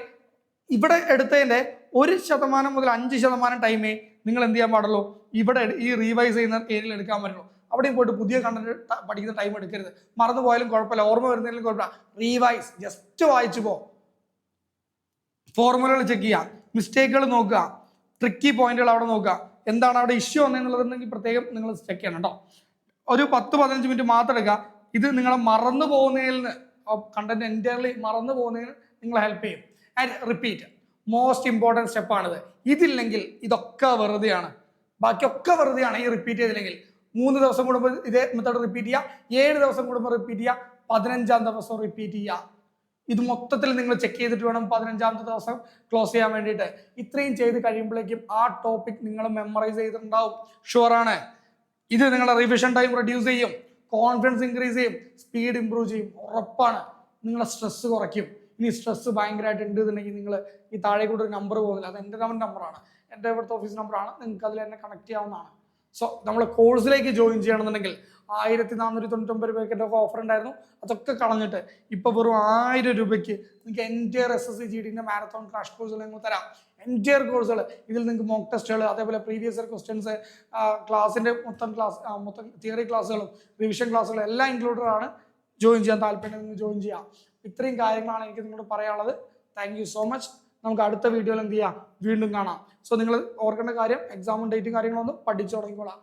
ഇവിടെ എടുത്തതിന്റെ ഒരു ശതമാനം മുതൽ അഞ്ച് ശതമാനം ടൈമേ നിങ്ങൾ എന്ത് ചെയ്യാൻ പാടുള്ളൂ? ഇവിടെ ഈ റീവൈസ് ചെയ്യുന്ന ഏരിയയിൽ എടുക്കാൻ പറ്റുള്ളൂ അവിടെയും പോയിട്ട് പുതിയ കണ്ടന്റ് പഠിക്കുന്ന ടൈം എടുക്കരുത്. മറന്നു പോയാലും കുഴപ്പമില്ല. ഓർമ്മ വരുന്നതിലും കുഴപ്പമില്ല. റീവൈസ് ജസ്റ്റ് വായിച്ചു പോ. ഫോർമുലകൾ ചെക്ക് ചെയ്യുക മിസ്റ്റേക്കുകൾ നോക്കുക. ട്രിക്കി പോയിന്റുകൾ അവിടെ നോക്കുക. എന്താണ് അവിടെ ഇഷ്യൂ വന്നതെന്നുള്ളതുണ്ടെങ്കിൽ പ്രത്യേകം നിങ്ങൾ ചെക്ക് ചെയ്യണം കേട്ടോ ഒരു പത്ത് പതിനഞ്ച് മിനിറ്റ് മാത്രം എടുക്കുക. ഇത് നിങ്ങളെ മറന്നു പോകുന്നതിൽ നിന്ന് കണ്ടന്റ് എന്റയർലി മറന്നു പോകുന്നതിന് നിങ്ങളെ ഹെൽപ്പ് ചെയ്യും. ആൻഡ് റിപ്പീറ്റ് മോസ്റ്റ് ഇമ്പോർട്ടന്റ് സ്റ്റെപ്പാണിത് ഇതില്ലെങ്കിൽ ഇതൊക്കെ വെറുതെയാണ്. ബാക്കിയൊക്കെ വെറുതെയാണ് ഈ റിപ്പീറ്റ് ചെയ്തില്ലെങ്കിൽ. മൂന്ന് ദിവസം കൂടുമ്പോൾ ഇതേ മെത്തേഡ് റിപ്പീറ്റ് ചെയ്യുക. ഏഴ് ദിവസം കൂടുമ്പോൾ റിപ്പീറ്റ് ചെയ്യുക. പതിനഞ്ചാം ദിവസം റിപ്പീറ്റ് ചെയ്യുക. ഇത് മൊത്തത്തിൽ നിങ്ങൾ ചെക്ക് ചെയ്തിട്ട് വേണം പതിനഞ്ചാമത്തെ ദിവസം ക്ലോസ് ചെയ്യാൻ വേണ്ടിയിട്ട്. ഇത്രയും ചെയ്ത് കഴിയുമ്പോഴേക്കും ആ ടോപ്പിക് നിങ്ങൾ മെമ്മറൈസ് ചെയ്തിട്ടുണ്ടാവും. ഷുവറാണ് ഇത് നിങ്ങളുടെ റിവിഷൻ ടൈം റെഡ്യൂസ് ചെയ്യും. കോൺഫിഡൻസ് ഇൻക്രീസ് ചെയ്യും. സ്പീഡ് ഇമ്പ്രൂവ് ചെയ്യും. ഉറപ്പാണ്. നിങ്ങളെ സ്ട്രെസ് കുറയ്ക്കും. ഇനി സ്ട്രെസ് ഭയങ്കരമായിട്ട് ഉണ്ട് എന്നുണ്ടെങ്കിൽ നിങ്ങൾ ഈ താഴെ കൂടെ ഒരു നമ്പർ പോകുന്നില്ല അത് എന്റെ നമ്പറാണ് എന്റെ ഇവിടുത്തെ ഓഫീസ് നമ്പറാണ് നിങ്ങൾക്ക് അതിൽ എന്നെ കണക്ട് ചെയ്യാവുന്നതാണ്. സോ നമ്മൾ കോഴ്സിലേക്ക് ജോയിൻ ചെയ്യണമെന്നുണ്ടെങ്കിൽ ആയിരത്തി നാനൂറ്റി തൊണ്ണൂറ്റൊമ്പത് രൂപയ്ക്ക് ഒക്കെ ഓഫർ ഉണ്ടായിരുന്നു? അതൊക്കെ കളഞ്ഞിട്ട് ഇപ്പോൾ വെറും ആയിരം രൂപയ്ക്ക് നിങ്ങൾക്ക് entire S S C G ഡിന്റെ marathon crash കോഴ്സുകൾ നിങ്ങൾ തരാം. എന്റിയർ കോഴ്സുകൾ ഇതിൽ നിങ്ങൾക്ക് മോക്ക് ടെസ്റ്റുകൾ അതേപോലെ പ്രീവിയസ് ഇയർ ക്വസ്റ്റ്യൻസ് ക്ലാസ്സിന്റെ മൊത്തം ക്ലാസ് മൊത്തം തിയറി ക്ലാസ്സുകളും റിവിഷൻ ക്ലാസ്സുകളും എല്ലാം ഇൻക്ലൂഡഡ് ആണ്. ജോയിൻ ചെയ്യാൻ താല്പര്യം നിങ്ങൾ ജോയിൻ ചെയ്യാം. ഇത്രയും കാര്യങ്ങളാണ് എനിക്ക് നിങ്ങളോട് പറയാനുള്ളത്. താങ്ക് യു സോ മച്ച് നമുക്ക് അടുത്ത വീഡിയോയിൽ എന്ത് ചെയ്യാം? വീണ്ടും കാണാം. സോ നിങ്ങൾ ഓർക്കേണ്ട കാര്യം എക്സാമും ഡേറ്റും കാര്യങ്ങളൊന്നും പഠിച്ചു തുടങ്ങിക്കോളാം.